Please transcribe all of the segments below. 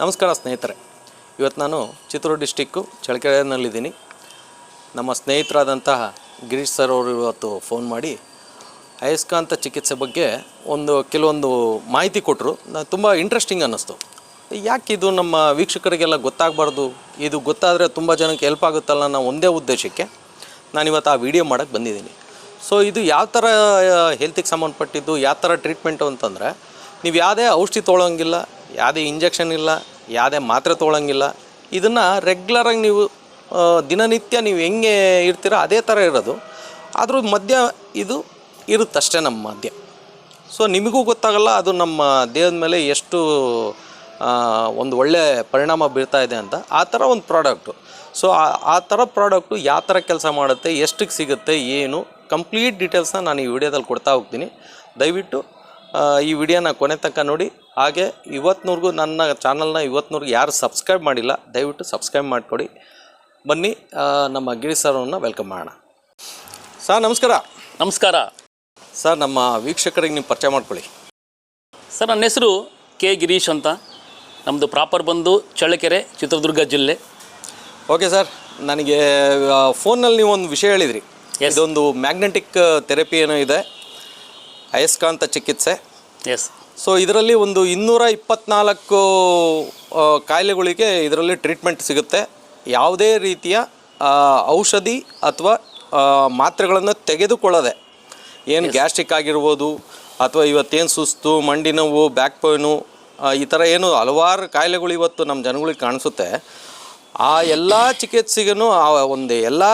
ನಮಸ್ಕಾರ ಸ್ನೇಹಿತರೆ. ಇವತ್ತು ನಾನು ಚಿತ್ರೂರು ಡಿಸ್ಟಿಕ್ಕು ಚಳಕೆರೆನಲ್ಲಿದ್ದೀನಿ ನಮ್ಮ ಸ್ನೇಹಿತರಾದಂತಹ ಗಿರೀಶ್ ಸರ್ ಅವರು ಇವತ್ತು ಫೋನ್ ಮಾಡಿ ಅಯಸ್ಕಾಂತ ಚಿಕಿತ್ಸೆ ಬಗ್ಗೆ ಒಂದು ಕೆಲವೊಂದು ಮಾಹಿತಿ ಕೊಟ್ಟರು ನಾನು ತುಂಬ ಇಂಟ್ರೆಸ್ಟಿಂಗ್ ಅನ್ನಿಸ್ತು. ಯಾಕೆ ಇದು ನಮ್ಮ ವೀಕ್ಷಕರಿಗೆಲ್ಲ ಗೊತ್ತಾಗಬಾರ್ದು? ಇದು ಗೊತ್ತಾದರೆ ತುಂಬ ಜನಕ್ಕೆ ಹೆಲ್ಪ್ ಆಗುತ್ತಲ್ಲ ಅನ್ನೋ ಒಂದೇ ಉದ್ದೇಶಕ್ಕೆ ನಾನಿವತ್ತು ಆ ವಿಡಿಯೋ ಮಾಡೋಕ್ಕೆ ಬಂದಿದ್ದೀನಿ. ಸೊ ಇದು ಯಾವ ಥರ ಹೆಲ್ತಿಗೆ ಸಂಬಂಧಪಟ್ಟಿದ್ದು, ಯಾವ ಥರ ಟ್ರೀಟ್ಮೆಂಟು ಅಂತಂದರೆ, ನೀವು ಯಾವುದೇ ಔಷಧಿ ತೊಗೊಳಂಗಿಲ್ಲ ಯಾವುದೇ ಇಂಜೆಕ್ಷನ್ ಇಲ್ಲ, ಯಾವುದೇ ಮಾತ್ರೆ ತೊಗೊಳಂಗಿಲ್ಲ ಇದನ್ನು ರೆಗ್ಯುಲರಾಗಿ ನೀವು ದಿನನಿತ್ಯ ನೀವು ಹೆಂಗೆ ಇರ್ತೀರೋ ಅದೇ ಥರ ಇರೋದು. ಆದರೂ ಮಧ್ಯ ಇದು ಇರುತ್ತಷ್ಟೇ ನಮ್ಮ ಮಧ್ಯ ಸೊ ನಿಮಗೂ ಗೊತ್ತಾಗಲ್ಲ, ಅದು ನಮ್ಮ ದೇಹದ ಮೇಲೆ ಎಷ್ಟು ಒಂದು ಒಳ್ಳೆ ಪರಿಣಾಮ ಬೀರ್ತಾ ಇದೆ ಅಂತ. ಆ ಥರ ಒಂದು ಪ್ರಾಡಕ್ಟು ಸೊ ಆ- ಆ ಥರ ಪ್ರಾಡಕ್ಟು ಯಾವ ಥರ ಕೆಲಸ ಮಾಡುತ್ತೆ ಎಷ್ಟಕ್ಕೆ ಸಿಗುತ್ತೆ, ಏನು ಕಂಪ್ಲೀಟ್ ಡೀಟೇಲ್ಸ್ನ ನಾನು ಈ ವಿಡಿಯೋದಲ್ಲಿ ಕೊಡ್ತಾ ಹೋಗ್ತೀನಿ. ದಯವಿಟ್ಟು ಈ ವಿಡಿಯೋನ ಕೊನೆ ತನಕ ನೋಡಿ. ಹಾಗೆ ಇವತ್ತಿನವರೆಗೂ ನನ್ನ ಚಾನಲ್ನ ಇವತ್ತಿನವ್ರಿಗೆ ಯಾರು ಸಬ್ಸ್ಕ್ರೈಬ್ ಮಾಡಿಲ್ಲ ದಯವಿಟ್ಟು ಸಬ್ಸ್ಕ್ರೈಬ್ ಮಾಡಿಕೊಡಿ. ಬನ್ನಿ ನಮ್ಮ ಗಿರಿ ಸರ್ ಅವ್ರನ್ನ ವೆಲ್ಕಮ್ ಮಾಡೋಣ. ಸರ್ ನಮಸ್ಕಾರ. ನಮಸ್ಕಾರ. ಸರ್ ನಮ್ಮ ವೀಕ್ಷಕರಿಗೆ ನೀವು ಪರಿಚಯ ಮಾಡ್ಕೊಳ್ಳಿ. ಸರ್ ನನ್ನ ಹೆಸರು ಕೆ ಗಿರೀಶ್ ಅಂತ. ನಮ್ಮದು ಪ್ರಾಪರ್ ಬಂದು ಚಳ್ಳಕೆರೆ ಚಿತ್ರದುರ್ಗ ಜಿಲ್ಲೆ. ಓಕೆ ಸರ್ ನನಗೆ ಫೋನಲ್ಲಿ ನೀವು ಒಂದು ವಿಷಯ ಹೇಳಿದ್ರಿ. ಇದೊಂದು ಮ್ಯಾಗ್ನೆಟಿಕ್ ಥೆರಪಿ ಏನೋ ಇದೆ. ಅಯಸ್ಕಾಂತ ಚಿಕಿತ್ಸೆ. ಎಸ್ ಸೊ ಇದರಲ್ಲಿ ಒಂದು ಇನ್ನೂರ ಇಪ್ಪತ್ನಾಲ್ಕು ಆ, ಕಾಯಿಲೆಗಳಿಗೆ ಇದರಲ್ಲಿ ಟ್ರೀಟ್ಮೆಂಟ್ ಸಿಗುತ್ತೆ. ಯಾವುದೇ ರೀತಿಯ ಔಷಧಿ ಅಥವಾ ಮಾತ್ರೆಗಳನ್ನು ತೆಗೆದುಕೊಳ್ಳದೆ. ಏನು ಗ್ಯಾಸ್ಟ್ರಿಕ್ ಆಗಿರ್ಬೋದು ಅಥವಾ ಇವತ್ತೇನು ಸುಸ್ತು ಮಂಡಿ ನೋವು ಬ್ಯಾಕ್ ಪೇನು ಈ ಥರ ಏನು ಹಲವಾರು ಕಾಯಿಲೆಗಳು ಇವತ್ತು ನಮ್ಮ ಜನಗಳಿಗೆ ಕಾಣಿಸುತ್ತೆ. ಆ ಎಲ್ಲ ಚಿಕಿತ್ಸೆಗೂ ಆ ಒಂದು ಎಲ್ಲ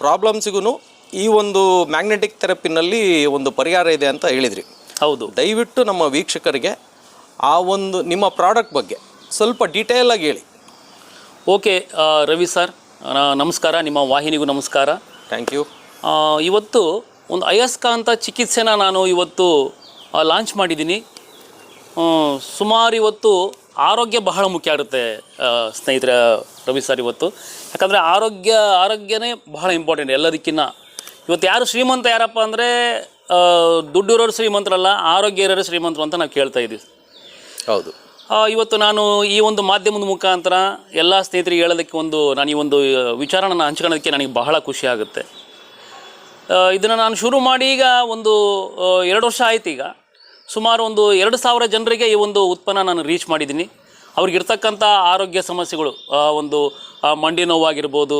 ಪ್ರಾಬ್ಲಮ್ಸಿಗೂ ಈ ಒಂದು ಮ್ಯಾಗ್ನೆಟಿಕ್ ಥೆರಪಿನಲ್ಲಿ ಒಂದು ಪರಿಹಾರ ಇದೆ ಅಂತ ಹೇಳಿದ್ರಿ. ಹೌದು. ದಯವಿಟ್ಟು ನಮ್ಮ ವೀಕ್ಷಕರಿಗೆ ಆ ಒಂದು ನಿಮ್ಮ ಪ್ರಾಡಕ್ಟ್ ಬಗ್ಗೆ ಸ್ವಲ್ಪ ಡೀಟೇಲ್ ಆಗಿ ಹೇಳಿ. ಓಕೆ ರವಿ ಸರ್ ನಮಸ್ಕಾರ ನಿಮ್ಮ ವಾಹಿನಿಗೂ ನಮಸ್ಕಾರ. ಥ್ಯಾಂಕ್ ಯು ಇವತ್ತು ಒಂದು ಅಯಸ್ಕಾಂತ ಚಿಕಿತ್ಸೆನ ನಾನು ಇವತ್ತು ಲಾಂಚ್ ಮಾಡಿದ್ದೀನಿ. ಸುಮಾರು ಇವತ್ತು ಆರೋಗ್ಯ ಬಹಳ ಮುಖ್ಯ ಆಗುತ್ತೆ ಸ್ನೇಹಿತರ ಸ್ನೇಹಿತರೆ ರವಿ ಸರ್ ಇವತ್ತು. ಯಾಕಂದರೆ ಆರೋಗ್ಯ ಆರೋಗ್ಯನೇ ಬಹಳ ಇಂಪಾರ್ಟೆಂಟ್ ಎಲ್ಲದಕ್ಕಿಂತ ಇವತ್ತು ಯಾರು ಶ್ರೀಮಂತ ಯಾರಪ್ಪ ಅಂದರೆ ದುಡ್ಡಿರೋರು ಶ್ರೀಮಂತರಲ್ಲ ಆರೋಗ್ಯ ಇರೋರು ಶ್ರೀಮಂತರು ಅಂತ ನಾವು ಕೇಳ್ತಾ ಇದ್ದೀವಿ ಹೌದು. ಇವತ್ತು ನಾನು ಈ ಒಂದು ಮಾಧ್ಯಮದ ಮುಖಾಂತರ ಎಲ್ಲ ಸ್ನೇಹಿತರಿಗೆ ಹೇಳೋದಕ್ಕೆ ಒಂದು ನಾನು ಈ ಒಂದು ವಿಚಾರನ ಹಂಚ್ಕೊಳ್ಳೋದಕ್ಕೆ ನನಗೆ ಬಹಳ ಖುಷಿ ಆಗುತ್ತೆ. ಇದನ್ನು ನಾನು ಶುರು ಮಾಡಿ ಈಗ ಒಂದು ಎರಡು ವರ್ಷ ಆಯ್ತು ಈಗ. ಸುಮಾರು ಒಂದು ಎರಡು ಸಾವಿರ ಜನರಿಗೆ ಈ ಒಂದು ಉತ್ಪನ್ನ ನಾನು ರೀಚ್ ಮಾಡಿದ್ದೀನಿ. ಅವ್ರಿಗಿರ್ತಕ್ಕಂಥ ಆರೋಗ್ಯ ಸಮಸ್ಯೆಗಳು ಒಂದು ಮಂಡಿ ನೋವಾಗಿರ್ಬೋದು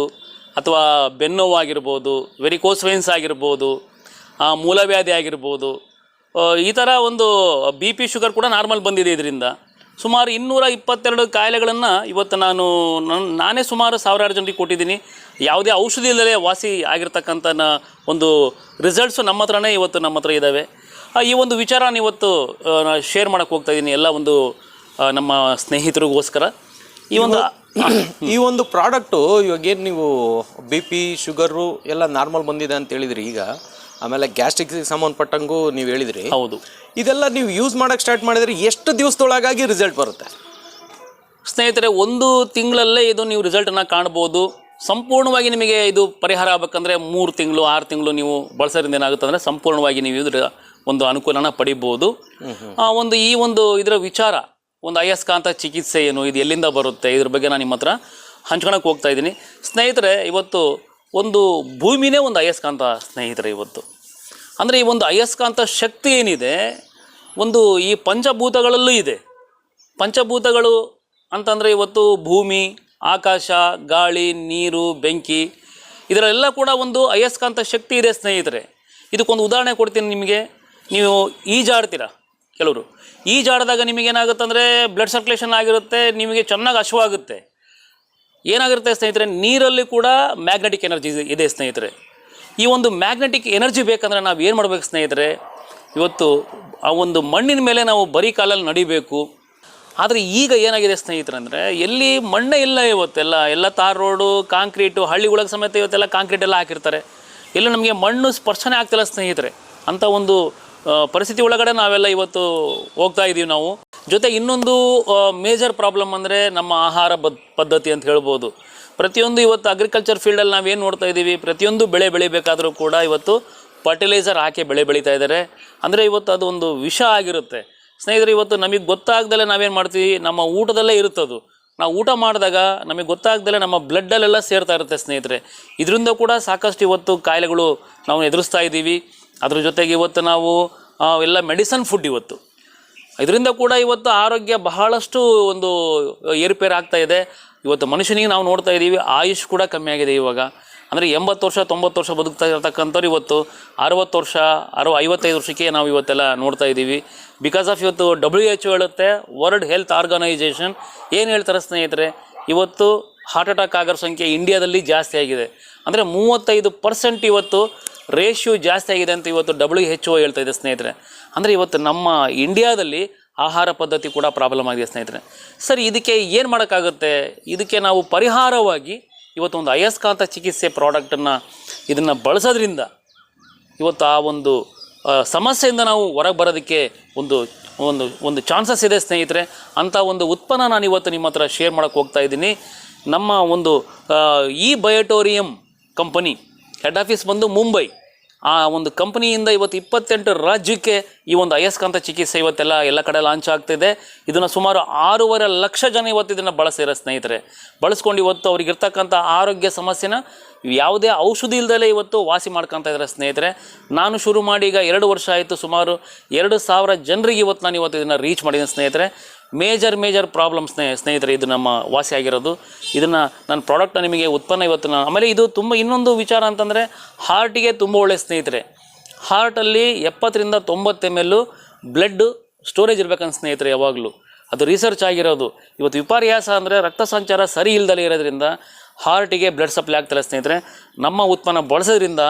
ಅಥವಾ ಬೆನ್ನೋವಾಗಿರ್ಬೋದು ವೆರಿಕೋಸ್ ವೆನ್ಸ್ ಆಗಿರ್ಬೋದು ಮೂಲವ್ಯಾಧಿ ಆಗಿರ್ಬೋದು ಈ ಥರ ಒಂದು ಬಿ ಪಿ ಶುಗರ್ ಕೂಡ ನಾರ್ಮಲ್ ಬಂದಿದೆ ಇದರಿಂದ. ಸುಮಾರು ಇನ್ನೂರ ಇಪ್ಪತ್ತೆರಡು ಕಾಯಿಲೆಗಳನ್ನು ಇವತ್ತು ನಾನು ನನ್- ನಾನೇ ಸುಮಾರು ಸಾವಿರಾರು ಜನರಿಗೆ ಕೊಟ್ಟಿದ್ದೀನಿ. ಯಾವುದೇ ಔಷಧಿ ಇಲ್ಲದೆ ವಾಸಿ ಆಗಿರ್ತಕ್ಕಂಥ ಒಂದು ರಿಸಲ್ಟ್ಸು ನಮ್ಮ ಹತ್ರನೇ ಇವತ್ತು ನಮ್ಮ ಹತ್ರ ಇದ್ದಾವೆ ಆ, ಈ ಒಂದು ವಿಚಾರನ ಇವತ್ತು ಶೇರ್ ಮಾಡೋಕ್ಕೆ ಹೋಗ್ತಾ ಇದ್ದೀನಿ ಎಲ್ಲ ಒಂದು ನಮ್ಮ ಸ್ನೇಹಿತರಿಗೋಸ್ಕರ. ಈ ಒಂದು ಈ ಒಂದು ಪ್ರಾಡಕ್ಟು ಇವಾಗೇನು ನೀವು ಬಿ ಪಿ ಶುಗರು ಎಲ್ಲ ನಾರ್ಮಲ್ ಬಂದಿದೆ ಅಂತ ಹೇಳಿದ್ರಿ ಈಗ. ಆಮೇಲೆ ಗ್ಯಾಸ್ಟ್ರಿಕ್ ಸಂಬಂಧಪಟ್ಟಂಗೂ ನೀವು ಹೇಳಿದ್ರಿ. ಹೌದು. ಇದೆಲ್ಲ ನೀವು ಯೂಸ್ ಮಾಡೋಕ್ಕೆ ಸ್ಟಾರ್ಟ್ ಮಾಡಿದ್ರೆ ಎಷ್ಟು ದಿವಸದೊಳಗಾಗಿ ರಿಸಲ್ಟ್ ಬರುತ್ತೆ? ಸ್ನೇಹಿತರೆ ಒಂದು ತಿಂಗಳಲ್ಲೇ ಇದು ನೀವು ರಿಸಲ್ಟನ್ನು ಕಾಣ್ಬೋದು. ಸಂಪೂರ್ಣವಾಗಿ ನಿಮಗೆ ಇದು ಪರಿಹಾರ ಆಗಬೇಕಂದ್ರೆ ಮೂರು ತಿಂಗಳು ಆರು ತಿಂಗಳು ನೀವು ಬಳಸೋದ್ರಿಂದ ಏನಾಗುತ್ತೆ ಅಂದರೆ ಸಂಪೂರ್ಣವಾಗಿ ನೀವು ಇದರ ಒಂದು ಅನುಕೂಲನ ಪಡಿಬೋದು. ಆ, ಒಂದು ಈ ಒಂದು ಇದರ ವಿಚಾರ ಒಂದು ಅಯಸ್ಕಾಂತ ಚಿಕಿತ್ಸೆ ಏನು ಇದು ಎಲ್ಲಿಂದ ಬರುತ್ತೆ ಇದ್ರ ಬಗ್ಗೆ ನಾನು ನಿಮ್ಮ ಹತ್ರ ಹಂಚ್ಕೊಳಕ್ಕೆ ಹೋಗ್ತಾ ಇದ್ದೀನಿ. ಸ್ನೇಹಿತರೆ ಇವತ್ತು ಒಂದು ಭೂಮಿನೇ ಒಂದು ಅಯಸ್ಕಾಂತ ಸ್ನೇಹಿತರೆ ಇವತ್ತು. ಅಂದರೆ ಈ ಒಂದು ಅಯಸ್ಕಾಂತ ಶಕ್ತಿ ಏನಿದೆ, ಒಂದು ಈ ಪಂಚಭೂತಗಳಲ್ಲೂ ಇದೆ. ಪಂಚಭೂತಗಳು ಅಂತಂದರೆ ಇವತ್ತು ಭೂಮಿ, ಆಕಾಶ, ಗಾಳಿ, ನೀರು, ಬೆಂಕಿ, ಇದರಲ್ಲೆಲ್ಲ ಕೂಡ ಒಂದು ಅಯಸ್ಕಾಂತ ಶಕ್ತಿ ಇದೆ ಸ್ನೇಹಿತರೆ. ಇದಕ್ಕೊಂದು ಉದಾಹರಣೆ ಕೊಡ್ತೀನಿ ನಿಮಗೆ. ನೀವು ಈಜಾಡ್ತೀರ ಕೆಲವರು? ಈಜಾಡಿದಾಗ ನಿಮಗೇನಾಗುತ್ತೆ ಅಂದರೆ ಬ್ಲಡ್ ಸರ್ಕ್ಯುಲೇಷನ್ ಆಗಿರುತ್ತೆ, ನಿಮಗೆ ಚೆನ್ನಾಗಿ ಹಶುವಾಗುತ್ತೆ ಏನಾಗಿರುತ್ತೆ ಸ್ನೇಹಿತರೆ? ನೀರಲ್ಲಿ ಕೂಡ ಮ್ಯಾಗ್ನೆಟಿಕ್ ಎನರ್ಜಿ ಇದೆ ಸ್ನೇಹಿತರೆ. ಈ ಒಂದು ಮ್ಯಾಗ್ನೆಟಿಕ್ ಎನರ್ಜಿ ಬೇಕಂದರೆ ನಾವು ಏನು ಮಾಡಬೇಕು ಸ್ನೇಹಿತರೆ? ಇವತ್ತು ಆ ಒಂದು ಮಣ್ಣಿನ ಮೇಲೆ ನಾವು ಬರೀ ಕಾಲಲ್ಲಿ ನಡಿಬೇಕು. ಆದರೆ ಈಗ ಏನಾಗಿದೆ ಸ್ನೇಹಿತರೆ ಅಂದರೆ, ಎಲ್ಲಿ ಮಣ್ಣೇ ಇಲ್ಲ ಇವತ್ತೆಲ್ಲ. ಎಲ್ಲ ತಾರ್ ರೋಡು ಕಾಂಕ್ರೀಟು ಹಳ್ಳಿಗಳಿಗೆ ಸಮೇತ ಇವತ್ತೆಲ್ಲ ಕಾಂಕ್ರೀಟ್ ಎಲ್ಲ ಹಾಕಿರ್ತಾರೆ. ಎಲ್ಲ ನಮಗೆ ಮಣ್ಣು ಸ್ಪರ್ಶನೇ ಆಗ್ತಿಲ್ಲ ಸ್ನೇಹಿತರೆ. ಅಂಥ ಒಂದು ಪರಿಸ್ಥಿತಿ ಒಳಗಡೆ ನಾವೆಲ್ಲ ಇವತ್ತು ಹೋಗ್ತಾ ಇದ್ದೀವಿ ನಾವು. ಜೊತೆ ಇನ್ನೊಂದು ಮೇಜರ್ ಪ್ರಾಬ್ಲಮ್ ಅಂದರೆ ನಮ್ಮ ಆಹಾರ ಬದ್, ಪದ್ಧತಿ ಅಂತ ಹೇಳ್ಬೋದು. ಪ್ರತಿಯೊಂದು ಇವತ್ತು ಅಗ್ರಿಕಲ್ಚರ್ ಫೀಲ್ಡಲ್ಲಿ ನಾವೇನು ನೋಡ್ತಾ ಇದ್ದೀವಿ ಪ್ರತಿಯೊಂದು ಬೆಳೆ ಬೆಳಿಬೇಕಾದರೂ ಕೂಡ ಇವತ್ತು ಫರ್ಟಿಲೈಸರ್ ಹಾಕಿ ಬೆಳೆ ಬೆಳೀತಾ ಇದ್ದಾರೆ ಅಂದರೆ ಇವತ್ತು ಅದು ಒಂದು ವಿಷ ಆಗಿರುತ್ತೆ. ಸ್ನೇಹಿತರೆ, ಇವತ್ತು ನಮಗೆ ಗೊತ್ತಾಗ್ದಲೇ ನಾವೇನು ಮಾಡ್ತೀವಿ, ನಮ್ಮ ಊಟದಲ್ಲೇ ಇರುತ್ತದು. ನಾವು ಊಟ ಮಾಡಿದಾಗ ನಮಗೆ ಗೊತ್ತಾಗ್ದಲೇ ನಮ್ಮ ಬ್ಲಡ್ಡಲ್ಲೆಲ್ಲ ಸೇರ್ತಾ ಇರುತ್ತೆ ಸ್ನೇಹಿತರೆ. ಇದರಿಂದ ಕೂಡ ಸಾಕಷ್ಟು ಇವತ್ತು ಕಾಯಿಲೆಗಳು ನಾವು ಎದುರಿಸ್ತಾ ಇದ್ದೀವಿ ಅದ್ರ ಜೊತೆಗೆ ಇವತ್ತು ನಾವು ಎಲ್ಲ ಮೆಡಿಸನ್ ಫುಡ್ ಇವತ್ತು. ಇದರಿಂದ ಕೂಡ ಇವತ್ತು ಆರೋಗ್ಯ ಬಹಳಷ್ಟು ಒಂದು ಏರುಪೇರು ಆಗ್ತಾ ಇದೆ. ಇವತ್ತು ಮನುಷ್ಯನಿಗೆ ನಾವು ನೋಡ್ತಾ ಇದ್ದೀವಿ, ಆಯುಷ್ ಕೂಡ ಕಮ್ಮಿ ಆಗಿದೆ ಇವಾಗ. ಅಂದರೆ ಎಂಬತ್ತು ವರ್ಷ, ತೊಂಬತ್ತು ವರ್ಷ ಬದುಕ್ತಾ ಇರತಕ್ಕಂಥವ್ರು ಇವತ್ತು ಅರವತ್ತು ವರ್ಷ, ಅರವ, ಐವತ್ತೈದು ವರ್ಷಕ್ಕೆ ನಾವು ಇವತ್ತೆಲ್ಲ ನೋಡ್ತಾ ಇದ್ದೀವಿ. ಬಿಕಾಸ್ ಆಫ್ ಇವತ್ತು ಡಬ್ಲ್ಯೂ ಎಚ್ ಹೇಳುತ್ತೆ ವರ್ಲ್ಡ್ ಹೆಲ್ತ್ ಆರ್ಗನೈಜೇಷನ್ ಏನು ಹೇಳ್ತಾರೆ ಸ್ನೇಹಿತರೆ, ಇವತ್ತು ಹಾರ್ಟ್ ಅಟ್ಯಾಕ್ ಆಗೋ ಸಂಖ್ಯೆ ಇಂಡಿಯಾದಲ್ಲಿ ಜಾಸ್ತಿ ಆಗಿದೆ. ಅಂದರೆ ಮೂವತ್ತೈದು ಪರ್ಸೆಂಟ್ ಇವತ್ತು ರೇಷ್ಯೂ ಜಾಸ್ತಿ ಆಗಿದೆ ಅಂತ ಇವತ್ತು ಡಬ್ಲ್ಯೂ ಎಚ್ ಒ ಹೇಳ್ತಾ ಇದೆ ಸ್ನೇಹಿತರೆ. ಅಂದರೆ ಇವತ್ತು ನಮ್ಮ ಇಂಡಿಯಾದಲ್ಲಿ ಆಹಾರ ಪದ್ಧತಿ ಕೂಡ ಪ್ರಾಬ್ಲಮ್ ಆಗಿದೆ ಸ್ನೇಹಿತರೆ. ಸರಿ, ಇದಕ್ಕೆ ಏನು ಮಾಡೋಕ್ಕಾಗುತ್ತೆ? ಇದಕ್ಕೆ ನಾವು ಪರಿಹಾರವಾಗಿ ಇವತ್ತು ಒಂದು ಅಯಸ್ಕಾಂತ ಚಿಕಿತ್ಸೆ ಪ್ರಾಡಕ್ಟನ್ನು ಇದನ್ನು ಬಳಸೋದ್ರಿಂದ ಇವತ್ತು ಆ ಒಂದು ಸಮಸ್ಯೆಯಿಂದ ನಾವು ಹೊರಗೆ ಬರೋದಕ್ಕೆ ಒಂದು ಒಂದು ಒಂದು ಚಾನ್ಸಸ್ ಇದೆ ಸ್ನೇಹಿತರೆ. ಅಂಥ ಒಂದು ಉತ್ಪನ್ನ ನಾನು ಇವತ್ತು ನಿಮ್ಮ ಹತ್ರ ಶೇರ್ ಮಾಡೋಕ್ಕೆ ಹೋಗ್ತಾ ಇದ್ದೀನಿ. ನಮ್ಮ ಒಂದು ಇ ಬಯೋಟೋರಿಯಂ ಕಂಪನಿ ಹೆಡ್ ಆಫೀಸ್ ಬಂದು ಮುಂಬೈ ಆ ಒಂದು ಕಂಪನಿಯಿಂದ ಇವತ್ತು ಇಪ್ಪತ್ತೆಂಟು ರಾಜ್ಯಕ್ಕೆ ಈ ಒಂದು ಅಯಸ್ಕಾಂತ ಚಿಕಿತ್ಸೆ ಇವತ್ತೆಲ್ಲ ಎಲ್ಲ ಕಡೆ ಲಾಂಚ್ ಆಗ್ತಿದೆ. ಇದನ್ನು ಸುಮಾರು ಆರೂವರೆ ಲಕ್ಷ ಜನ ಇವತ್ತು ಇದನ್ನು ಬಳಸಿರೋ ಸ್ನೇಹಿತರೆ. ಬಳಸ್ಕೊಂಡು ಇವತ್ತು ಅವ್ರಿಗಿರ್ತಕ್ಕಂಥ ಆರೋಗ್ಯ ಸಮಸ್ಯೆನ ಯಾವುದೇ ಔಷಧಿ ಇಲ್ಲದಲ್ಲೇ ಇವತ್ತು ವಾಸಿ ಮಾಡ್ಕೊತಾ ಇದ್ದಾರೆ ಸ್ನೇಹಿತರೆ. ನಾನು ಶುರು ಮಾಡಿ ಈಗ ಎರಡು ವರ್ಷ ಆಯಿತು. ಸುಮಾರು ಎರಡು ಸಾವಿರ ಜನರಿಗೆ ಇವತ್ತು ನಾನು ಇವತ್ತು ಇದನ್ನು ರೀಚ್ ಮಾಡಿದ್ದೀನಿ ಸ್ನೇಹಿತರೆ. ಮೇಜರ್ ಮೇಜರ್ ಪ್ರಾಬ್ಲಮ್ ಸ್ನೇ, ಸ್ನೇಹಿತರೆ, ಇದು ನಮ್ಮ ವಾಸಿ ಆಗಿರೋದು. ಇದನ್ನು ನನ್ನ ಪ್ರಾಡಕ್ಟ್ ನಿಮಗೆ ಉತ್ಪನ್ನ ಇವತ್ತು ನಾನು ಆಮೇಲೆ ಇದು ತುಂಬ ಇನ್ನೊಂದು ವಿಚಾರ ಅಂತಂದರೆ ಹಾರ್ಟಿಗೆ ತುಂಬ ಒಳ್ಳೆಯ ಸ್ನೇಹಿತರೆ. ಹಾರ್ಟಲ್ಲಿ ಎಪ್ಪತ್ತರಿಂದ ತೊಂಬತ್ತು ಎಂ ಎಲ್ಲು ಬ್ಲಡ್ ಸ್ಟೋರೇಜ್ ಇರಬೇಕಂತ ಸ್ನೇಹಿತರೆ ಯಾವಾಗಲೂ. ಅದು ರಿಸರ್ಚ್ ಆಗಿರೋದು. ಇವತ್ತು ವಿಪರ್ಯಾಸ ಅಂದರೆ ರಕ್ತ ಸಂಚಾರ ಸರಿ ಇಲ್ದಲೇ ಇರೋದ್ರಿಂದ ಹಾರ್ಟಿಗೆ ಬ್ಲಡ್ ಸಪ್ಲೈ ಆಗ್ತಿಲ್ಲ ಸ್ನೇಹಿತರೆ. ನಮ್ಮ ಉತ್ಪನ್ನ ಬಳಸೋದ್ರಿಂದ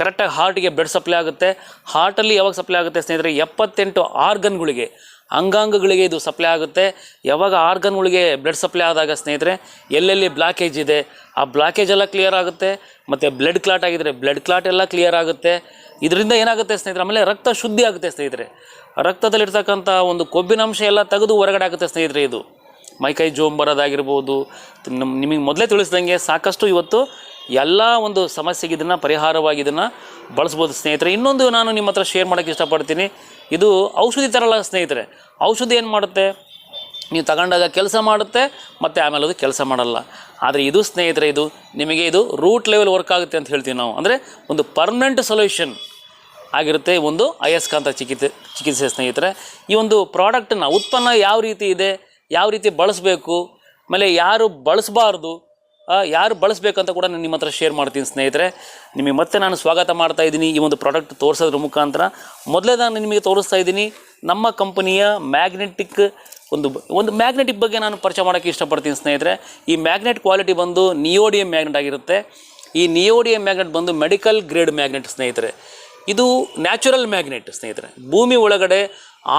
ಕರೆಕ್ಟಾಗಿ ಹಾರ್ಟಿಗೆ ಬ್ಲಡ್ ಸಪ್ಲೈ ಆಗುತ್ತೆ. ಹಾರ್ಟಲ್ಲಿ ಯಾವಾಗ ಸಪ್ಲೈ ಆಗುತ್ತೆ ಸ್ನೇಹಿತರೆ? ಎಪ್ಪತ್ತೆಂಟು ಆರ್ಗನ್ಗಳಿಗೆ ಅಂಗಾಂಗಗಳಿಗೆ ಇದು ಸಪ್ಲೈ ಆಗುತ್ತೆ. ಯಾವಾಗ ಆರ್ಗನ್ಗಳಿಗೆ ಬ್ಲಡ್ ಸಪ್ಲೈ ಆದಾಗ ಸ್ನೇಹಿತರೆ, ಎಲ್ಲೆಲ್ಲಿ ಬ್ಲಾಕೇಜ್ ಇದೆ, ಆ ಬ್ಲಾಕೇಜ್ ಎಲ್ಲ ಕ್ಲಿಯರ್ ಆಗುತ್ತೆ. ಮತ್ತು ಬ್ಲಡ್ ಕ್ಲಾಟ್ ಆಗಿದ್ರೆ ಬ್ಲಡ್ ಕ್ಲಾಟ್ ಎಲ್ಲ ಕ್ಲಿಯರ್ ಆಗುತ್ತೆ. ಇದರಿಂದ ಏನಾಗುತ್ತೆ ಸ್ನೇಹಿತರೆ, ಆಮೇಲೆ ರಕ್ತ ಶುದ್ಧಿ ಆಗುತ್ತೆ ಸ್ನೇಹಿತರೆ. ರಕ್ತದಲ್ಲಿರ್ತಕ್ಕಂಥ ಒಂದು ಕೊಬ್ಬಿನಂಶ ಎಲ್ಲ ತೆಗೆದು ಹೊರಗಡೆ ಆಗುತ್ತೆ ಸ್ನೇಹಿತರೆ ಇದು. ಮೈಕೈ ಜೋಮ್ ಬರೋದಾಗಿರ್ಬೋದು ನಿಮಗೆ ಮೊದಲೇ ತಿಳಿಸ್ದಂಗೆ ಸಾಕಷ್ಟು ಇವತ್ತು ಎಲ್ಲ ಒಂದು ಸಮಸ್ಯೆಗೆ ಇದನ್ನು ಪರಿಹಾರವಾಗಿ ಇದನ್ನು ಬಳಸ್ಬೋದು ಸ್ನೇಹಿತರೆ. ಇನ್ನೊಂದು ನಾನು ನಿಮ್ಮ ಹತ್ರ ಶೇರ್ ಮಾಡೋಕ್ಕೆ ಇಷ್ಟಪಡ್ತೀನಿ. ಇದು ಔಷಧಿ ಥರ ಅಲ್ಲ ಸ್ನೇಹಿತರೆ. ಔಷಧಿ ಏನು ಮಾಡುತ್ತೆ? ನೀವು ತಗೊಂಡಾಗ ಕೆಲಸ ಮಾಡುತ್ತೆ, ಮತ್ತು ಆಮೇಲೆ ಅದು ಕೆಲಸ ಮಾಡಲ್ಲ. ಆದರೆ ಇದು ಸ್ನೇಹಿತರೆ, ಇದು ನಿಮಗೆ ಇದು ರೂಟ್ ಲೆವೆಲ್ ವರ್ಕ್ ಆಗುತ್ತೆ ಅಂತ ಹೇಳ್ತೀವಿ ನಾವು. ಅಂದರೆ ಒಂದು ಪರ್ಮನೆಂಟ್ ಸೊಲ್ಯೂಷನ್ ಆಗಿರುತ್ತೆ ಒಂದು ಅಯಸ್ಕಾಂತ ಚಿಕಿತ್ಸೆ ಚಿಕಿತ್ಸೆ ಸ್ನೇಹಿತರೆ. ಈ ಒಂದು ಪ್ರಾಡಕ್ಟನ್ನು ಉತ್ಪನ್ನ ಯಾವ ರೀತಿ ಇದೆ, ಯಾವ ರೀತಿ ಬಳಸಬೇಕು, ಆಮೇಲೆ ಯಾರು ಬಳಸಬಾರ್ದು ಯಾರು ಬಳಸಬೇಕಂತ ಕೂಡ ನಾನು ನಿಮ್ಮ ಹತ್ರ ಶೇರ್ ಮಾಡ್ತೀನಿ ಸ್ನೇಹಿತರೆ. ನಿಮಗೆ ಮತ್ತೆ ನಾನು ಸ್ವಾಗತ ಮಾಡ್ತಾ ಇದ್ದೀನಿ. ಈ ಒಂದು ಪ್ರಾಡಕ್ಟ್ ತೋರಿಸೋದ್ರ ಮುಖಾಂತರ ಮೊದಲೇ ನಾನು ನಿಮಗೆ ತೋರಿಸ್ತಾ ಇದ್ದೀನಿ. ನಮ್ಮ ಕಂಪನಿಯ ಮ್ಯಾಗ್ನೆಟಿಕ್ ಒಂದು ಒಂದು ಮ್ಯಾಗ್ನೆಟಿಕ್ ಬಗ್ಗೆ ನಾನು ಪರಿಚಯ ಮಾಡೋಕ್ಕೆ ಇಷ್ಟಪಡ್ತೀನಿ ಸ್ನೇಹಿತರೆ. ಈ ಮ್ಯಾಗ್ನೆಟ್ ಕ್ವಾಲಿಟಿ ಬಂದು ನಿಯೋಡಿಯಂ ಮ್ಯಾಗ್ನೆಟ್ ಆಗಿರುತ್ತೆ. ಈ ನಿಯೋಡಿಯಂ ಮ್ಯಾಗ್ನೆಟ್ ಬಂದು ಮೆಡಿಕಲ್ ಗ್ರೇಡ್ ಮ್ಯಾಗ್ನೆಟ್ ಸ್ನೇಹಿತರೆ. ಇದು ನ್ಯಾಚುರಲ್ ಮ್ಯಾಗ್ನೆಟ್ ಸ್ನೇಹಿತರೆ. ಭೂಮಿ ಒಳಗಡೆ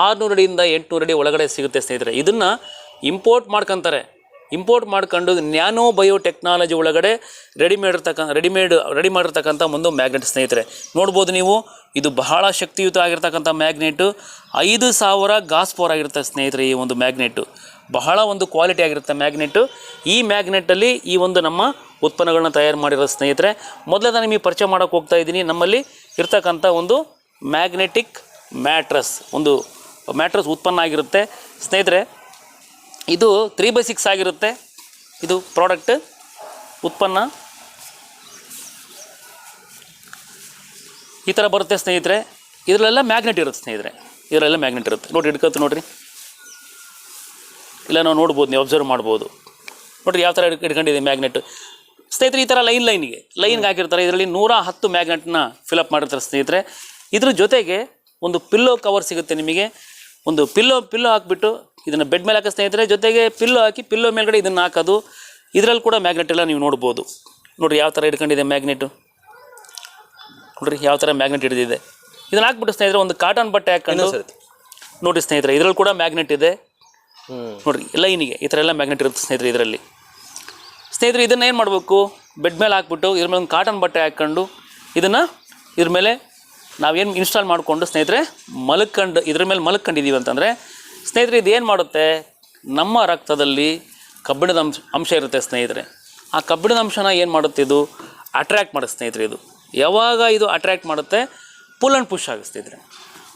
ಆರುನೂರು ಅಡಿಯಿಂದ ಎಂಟುನೂರು ಅಡಿ ಒಳಗಡೆ ಸಿಗುತ್ತೆ ಸ್ನೇಹಿತರೆ. ಇದನ್ನು ಇಂಪೋರ್ಟ್ ಮಾಡ್ಕೊತಾರೆ. ಇಂಪೋರ್ಟ್ ಮಾಡ್ಕೊಂಡು ನ್ಯಾನೋ ಬಯೋಟೆಕ್ನಾಲಜಿ ಒಳಗಡೆ ರೆಡಿಮೇಡ್ ಇರ್ತಕ್ಕ, ರೆಡಿಮೇಡ್, ರೆಡಿ ಮಾಡಿರ್ತಕ್ಕಂಥ ಒಂದು ಮ್ಯಾಗ್ನೆಟ್ ಸ್ನೇಹಿತರೆ. ನೋಡ್ಬೋದು ನೀವು, ಇದು ಬಹಳ ಶಕ್ತಿಯುತ ಆಗಿರ್ತಕ್ಕಂಥ ಮ್ಯಾಗ್ನೆಟು. ಐದು ಸಾವಿರ ಗಾಸ್ ಪವರ್ ಆಗಿರುತ್ತೆ ಸ್ನೇಹಿತರೆ ಈ ಒಂದು ಮ್ಯಾಗ್ನೆಟು. ಬಹಳ ಒಂದು ಕ್ವಾಲಿಟಿ ಆಗಿರುತ್ತೆ ಮ್ಯಾಗ್ನೆಟು. ಈ ಮ್ಯಾಗ್ನೆಟಲ್ಲಿ ಈ ಒಂದು ನಮ್ಮ ಉತ್ಪನ್ನಗಳನ್ನ ತಯಾರು ಮಾಡಿರೋ ಸ್ನೇಹಿತರೆ, ಮೊದಲೇ ನಿಮಗೆ ಪರಿಚಯ ಮಾಡೋಕ್ಕೆ ಹೋಗ್ತಾ ಇದ್ದೀನಿ. ನಮ್ಮಲ್ಲಿ ಇರ್ತಕ್ಕಂಥ ಒಂದು ಮ್ಯಾಗ್ನೆಟಿಕ್ ಮ್ಯಾಟ್ರಸ್, ಒಂದು ಮ್ಯಾಟ್ರಸ್ ಉತ್ಪನ್ನ ಆಗಿರುತ್ತೆ. ಸ್ನೇಹಿತರೆ ಇದು ತ್ರೀ ಬೈ ಸಿಕ್ಸ್ ಆಗಿರುತ್ತೆ. ಇದು ಪ್ರಾಡಕ್ಟ್ ಉತ್ಪನ್ನ. ಈ ಥರ ಬರುತ್ತೆ ಸ್ನೇಹಿತರೆ. ಇದರಲ್ಲೆಲ್ಲ ಮ್ಯಾಗ್ನೆಟ್ ಇರುತ್ತೆ ಸ್ನೇಹಿತರೆ. ಇದರಲ್ಲೆಲ್ಲ ಮ್ಯಾಗ್ನೆಟ್ ಇರುತ್ತೆ. ನೋಡಿ ಹಿಡ್ಕೊತು ನೋಡಿರಿ. ಇಲ್ಲ, ನಾವು ನೋಡ್ಬೋದು, ನೀವು ಅಬ್ಸರ್ವ್ ಮಾಡ್ಬೋದು. ನೋಡಿರಿ, ಯಾವ ಥರ ಹಿಡ್ಕ- ಹಿಡ್ಕೊಂಡಿದೆ ಮ್ಯಾಗ್ನೆಟ್ ಸ್ನೇಹಿತರೆ, ಈ ಥರ ಲೈನ್ ಲೈನ್ಗೆ ಲೈನ್ಗೆ ಹಾಕಿರ್ತಾರೆ. ಇದರಲ್ಲಿ ನೂರ ಹತ್ತು ಮ್ಯಾಗ್ನೆಟ್ನ ಫಿಲಪ್ ಮಾಡಿರ್ತಾರೆ ಸ್ನೇಹಿತರೆ. ಇದ್ರ ಜೊತೆಗೆ ಒಂದು ಪಿಲ್ಲೋ ಕವರ್ ಸಿಗುತ್ತೆ ನಿಮಗೆ. ಒಂದು ಪಿಲ್ಲೋ ಪಿಲ್ಲೋ ಹಾಕಿಬಿಟ್ಟು ಇದನ್ನು ಬೆಡ್ ಮೇಲೆ ಹಾಕೋ ಸ್ನೇಹಿತರೆ ಜೊತೆಗೆ ಪಿಲ್ಲೋ ಹಾಕಿ ಪಿಲ್ಲೋ ಮೇಲ್ಗಡೆ ಇದನ್ನು ಹಾಕೋದು. ಇದರಲ್ಲಿ ಕೂಡ ಮ್ಯಾಗ್ನೆಟ್ ಎಲ್ಲ ನೀವು ನೋಡ್ಬೋದು. ನೋಡಿರಿ ಯಾವ ಥರ ಹಿಡ್ಕೊಂಡಿದೆ ಮ್ಯಾಗ್ನೆಟು ನೋಡಿರಿ ಯಾವ ಥರ ಮ್ಯಾಗ್ನೆಟ್ ಹಿಡಿದಿದೆ. ಇದನ್ನು ಹಾಕ್ಬಿಟ್ಟು ಸ್ನೇಹಿತರೆ ಒಂದು ಕಾಟನ್ ಬಟ್ಟೆ ಹಾಕೊಂಡು ನೋಡಿರಿ ಸ್ನೇಹಿತರೆ ಇದರಲ್ಲಿ ಕೂಡ ಮ್ಯಾಗ್ನೆಟ್ ಇದೆ. ನೋಡಿರಿ ನೋಡ್ರಿ ಲೈನಿಗೆ ಈ ಥರ ಎಲ್ಲ ಮ್ಯಾಗ್ನೆಟ್ ಇರುತ್ತೆ ಸ್ನೇಹಿತರೆ ಇದರಲ್ಲಿ. ಸ್ನೇಹಿತರೆ ಇದನ್ನು ಏನು ಮಾಡಬೇಕು? ಬೆಡ್ ಮೇಲೆ ಹಾಕ್ಬಿಟ್ಟು ಇದ್ರ ಮೇಲೆ ಒಂದು ಕಾಟನ್ ಬಟ್ಟೆ ಹಾಕ್ಕೊಂಡು ಇದನ್ನು ಇದ್ರ ಮೇಲೆ ನಾವೇನು ಇನ್ಸ್ಟಾಲ್ ಮಾಡಿಕೊಂಡು ಸ್ನೇಹಿತರೆ, ಮಲ್ಕೊಂಡು, ಇದ್ರ ಮೇಲೆ ಮಲ್ಕೊಂಡಿದ್ದೀವಿ ಅಂತಂದರೆ, ಸ್ನೇಹಿತರೆ ಇದು ಏನು ಮಾಡುತ್ತೆ? ನಮ್ಮ ರಕ್ತದಲ್ಲಿ ಕಬ್ಬಿಣದ ಅಂಶ ಅಂಶ ಇರುತ್ತೆ ಸ್ನೇಹಿತರೆ. ಆ ಕಬ್ಬಿಣದ ಅಂಶನ ಏನು ಮಾಡುತ್ತೆ ಇದು? ಅಟ್ರ್ಯಾಕ್ಟ್ ಮಾಡುತ್ತೆ ಸ್ನೇಹಿತರೆ ಇದು. ಯಾವಾಗ ಇದು ಅಟ್ರ್ಯಾಕ್ಟ್ ಮಾಡುತ್ತೆ? ಪುಲ್ ಆ್ಯಂಡ್ ಪುಷ್ ಆಗುತ್ತೆ ಸ್ನೇಹಿತರೆ.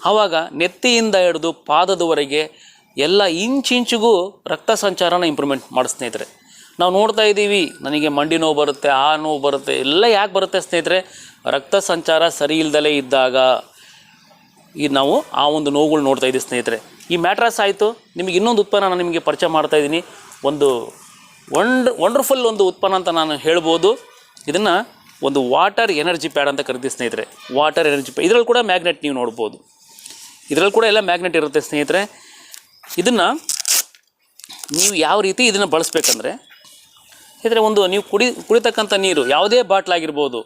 ಆವಾಗ ನೆತ್ತಿಯಿಂದ ಹಿಡಿದು ಪಾದದವರೆಗೆ ಎಲ್ಲ ಇಂಚಿಂಚಿಗೂ ರಕ್ತ ಸಂಚಾರನ ಇಂಪ್ರೂವ್ಮೆಂಟ್ ಮಾಡಿ ಸ್ನೇಹಿತರೆ. ನಾವು ನೋಡ್ತಾ ಇದ್ದೀವಿ ನನಗೆ ಮಂಡಿ ನೋವು ಬರುತ್ತೆ, ಆ ನೋವು ಬರುತ್ತೆ, ಎಲ್ಲ ಯಾಕೆ ಬರುತ್ತೆ ಸ್ನೇಹಿತರೆ? ರಕ್ತ ಸಂಚಾರ ಸರಿ ಇಲ್ದಲೇ ಇದ್ದಾಗ ಈ ನಾವು ಆ ಒಂದು ನೋವುಗಳು ನೋಡ್ತಾ ಇದ್ದೀವಿ ಸ್ನೇಹಿತರೆ. ಈ ಮ್ಯಾಟ್ರಸ್ ಆಯಿತು. ನಿಮಗೆ ಇನ್ನೊಂದು ಉತ್ಪನ್ನ ನಾನು ನಿಮಗೆ ಪರಿಚಯ ಮಾಡ್ತಾ ಇದ್ದೀನಿ. ಒಂದು ವಂಡ್ ವಂಡರ್ಫುಲ್ ಒಂದು ಉತ್ಪನ್ನ ಅಂತ ನಾನು ಹೇಳ್ಬೋದು. ಇದನ್ನು ಒಂದು ವಾಟರ್ ಎನರ್ಜಿ ಪ್ಯಾಡ್ ಅಂತ ಕರಿತೀವಿ ಸ್ನೇಹಿತರೆ. ವಾಟರ್ ಎನರ್ಜಿ ಪ್ಯಾಡ್ ಇದರಲ್ಲಿ ಕೂಡ ಮ್ಯಾಗ್ನೆಟ್ ನೀವು ನೋಡ್ಬೋದು. ಇದರಲ್ಲಿ ಕೂಡ ಎಲ್ಲ ಮ್ಯಾಗ್ನೆಟ್ ಇರುತ್ತೆ ಸ್ನೇಹಿತರೆ. ಇದನ್ನು ನೀವು ಯಾವ ರೀತಿ ಇದನ್ನು ಬಳಸ್ಬೇಕಂದ್ರೆ ಇದ್ರೆ ಒಂದು ನೀವು ಕುಡಿ, ಕುಡಿತಕ್ಕಂಥ ನೀರು ಯಾವುದೇ ಬಾಟ್ಲ್ ಆಗಿರ್ಬೋದು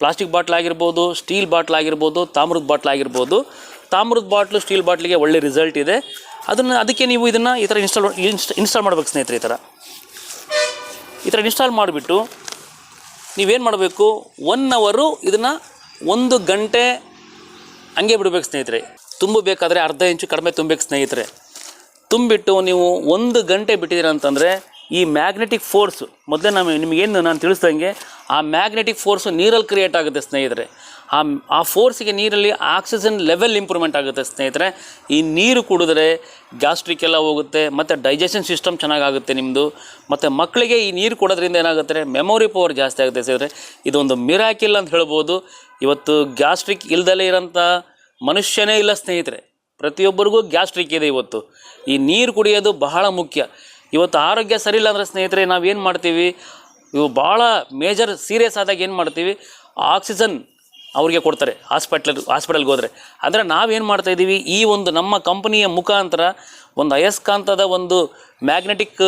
ಪ್ಲಾಸ್ಟಿಕ್ ಬಾಟ್ಲ್ ಆಗಿರ್ಬೋದು, ಸ್ಟೀಲ್ ಬಾಟ್ಲ್ ಆಗಿರ್ಬೋದು, ತಾಮ್ರದ ಬಾಟ್ಲ್ ಆಗಿರ್ಬೋದು. ತಾಮ್ರದ ಬಾಟ್ಲು, ಸ್ಟೀಲ್ ಬಾಟ್ಲಿಗೆ ಒಳ್ಳೆ ರಿಸಲ್ಟ್ ಇದೆ. ಅದನ್ನು ಅದಕ್ಕೆ ನೀವು ಇದನ್ನು ಈ ಥರ ಇನ್ಸ್ಟಾಲ್ ಇನ್ಸ್ಟಾಲ್ ಮಾಡ್ಬೇಕು ಸ್ನೇಹಿತರೆ ಈ ಥರ. ಈ ಥರ ಇನ್ಸ್ಟಾಲ್ ಮಾಡಿಬಿಟ್ಟು ನೀವೇನು ಮಾಡಬೇಕು? ಒನ್ ಅವರು ಇದನ್ನು ಒಂದು ಗಂಟೆ ಹಂಗೆ ಬಿಡಬೇಕು ಸ್ನೇಹಿತರೆ. ತುಂಬಬೇಕಾದ್ರೆ ಅರ್ಧ ಇಂಚು ಕಡಿಮೆ ತುಂಬಬೇಕು ಸ್ನೇಹಿತರೆ. ತುಂಬಿಟ್ಟು ನೀವು ಒಂದು ಗಂಟೆ ಬಿಟ್ಟಿದ್ದೀರ ಅಂತಂದರೆ ಈ ಮ್ಯಾಗ್ನೆಟಿಕ್ ಫೋರ್ಸ್ ಮೊದಲೇ ನಾವು ನಿಮಗೇನು ನಾನು ತಿಳಿಸ್ದಂಗೆ, ಆ ಮ್ಯಾಗ್ನೆಟಿಕ್ ಫೋರ್ಸು ನೀರಲ್ಲಿ ಕ್ರಿಯೇಟ್ ಆಗುತ್ತೆ ಸ್ನೇಹಿತರೆ. ಆ ಆ ಫೋರ್ಸಿಗೆ ನೀರಲ್ಲಿ ಆಕ್ಸಿಜನ್ ಲೆವೆಲ್ ಇಂಪ್ರೂವ್ಮೆಂಟ್ ಆಗುತ್ತೆ ಸ್ನೇಹಿತರೆ. ಈ ನೀರು ಕುಡಿದ್ರೆ ಗ್ಯಾಸ್ಟ್ರಿಕ್ ಎಲ್ಲ ಹೋಗುತ್ತೆ, ಮತ್ತು ಡೈಜೆಷನ್ ಸಿಸ್ಟಮ್ ಚೆನ್ನಾಗಾಗುತ್ತೆ ನಿಮ್ಮದು ಮತ್ತು ಮಕ್ಕಳಿಗೆ ಈ ನೀರು ಕೊಡೋದ್ರಿಂದ ಏನಾಗುತ್ತೆ ಮೆಮೊರಿ ಪವರ್ ಜಾಸ್ತಿ ಆಗುತ್ತೆ ಸ್ನೇಹಿತರೆ. ಇದೊಂದು ಮಿರಾಕಿಲ್ ಅಂತ ಹೇಳ್ಬೋದು. ಇವತ್ತು ಗ್ಯಾಸ್ಟ್ರಿಕ್ ಇಲ್ದಲೇ ಇರೋಂಥ ಮನುಷ್ಯನೇ ಇಲ್ಲ ಸ್ನೇಹಿತರೆ. ಪ್ರತಿಯೊಬ್ಬರಿಗೂ ಗ್ಯಾಸ್ಟ್ರಿಕ್ ಇದೆ ಇವತ್ತು. ಈ ನೀರು ಕುಡಿಯೋದು ಬಹಳ ಮುಖ್ಯ. ಇವತ್ತು ಆರೋಗ್ಯ ಸರಿ ಇಲ್ಲ ಅಂದರೆ ಸ್ನೇಹಿತರೆ, ನಾವೇನು ಮಾಡ್ತೀವಿ? ಇವು ಭಾಳ ಮೇಜರ್ ಸೀರಿಯಸ್ ಆದಾಗ ಏನು ಮಾಡ್ತೀವಿ? ಆಕ್ಸಿಜನ್ ಅವ್ರಿಗೆ ಕೊಡ್ತಾರೆ ಹಾಸ್ಪಿಟ್ಲ್ ಹಾಸ್ಪಿಟಲ್ಗೆ ಹೋದರೆ. ಅಂದರೆ ನಾವೇನು ಮಾಡ್ತಾ ಇದ್ದೀವಿ ಈ ಒಂದು ನಮ್ಮ ಕಂಪನಿಯ ಮುಖಾಂತರ ಒಂದು ಅಯಸ್ಕಾಂತದ ಒಂದು ಮ್ಯಾಗ್ನೆಟಿಕ್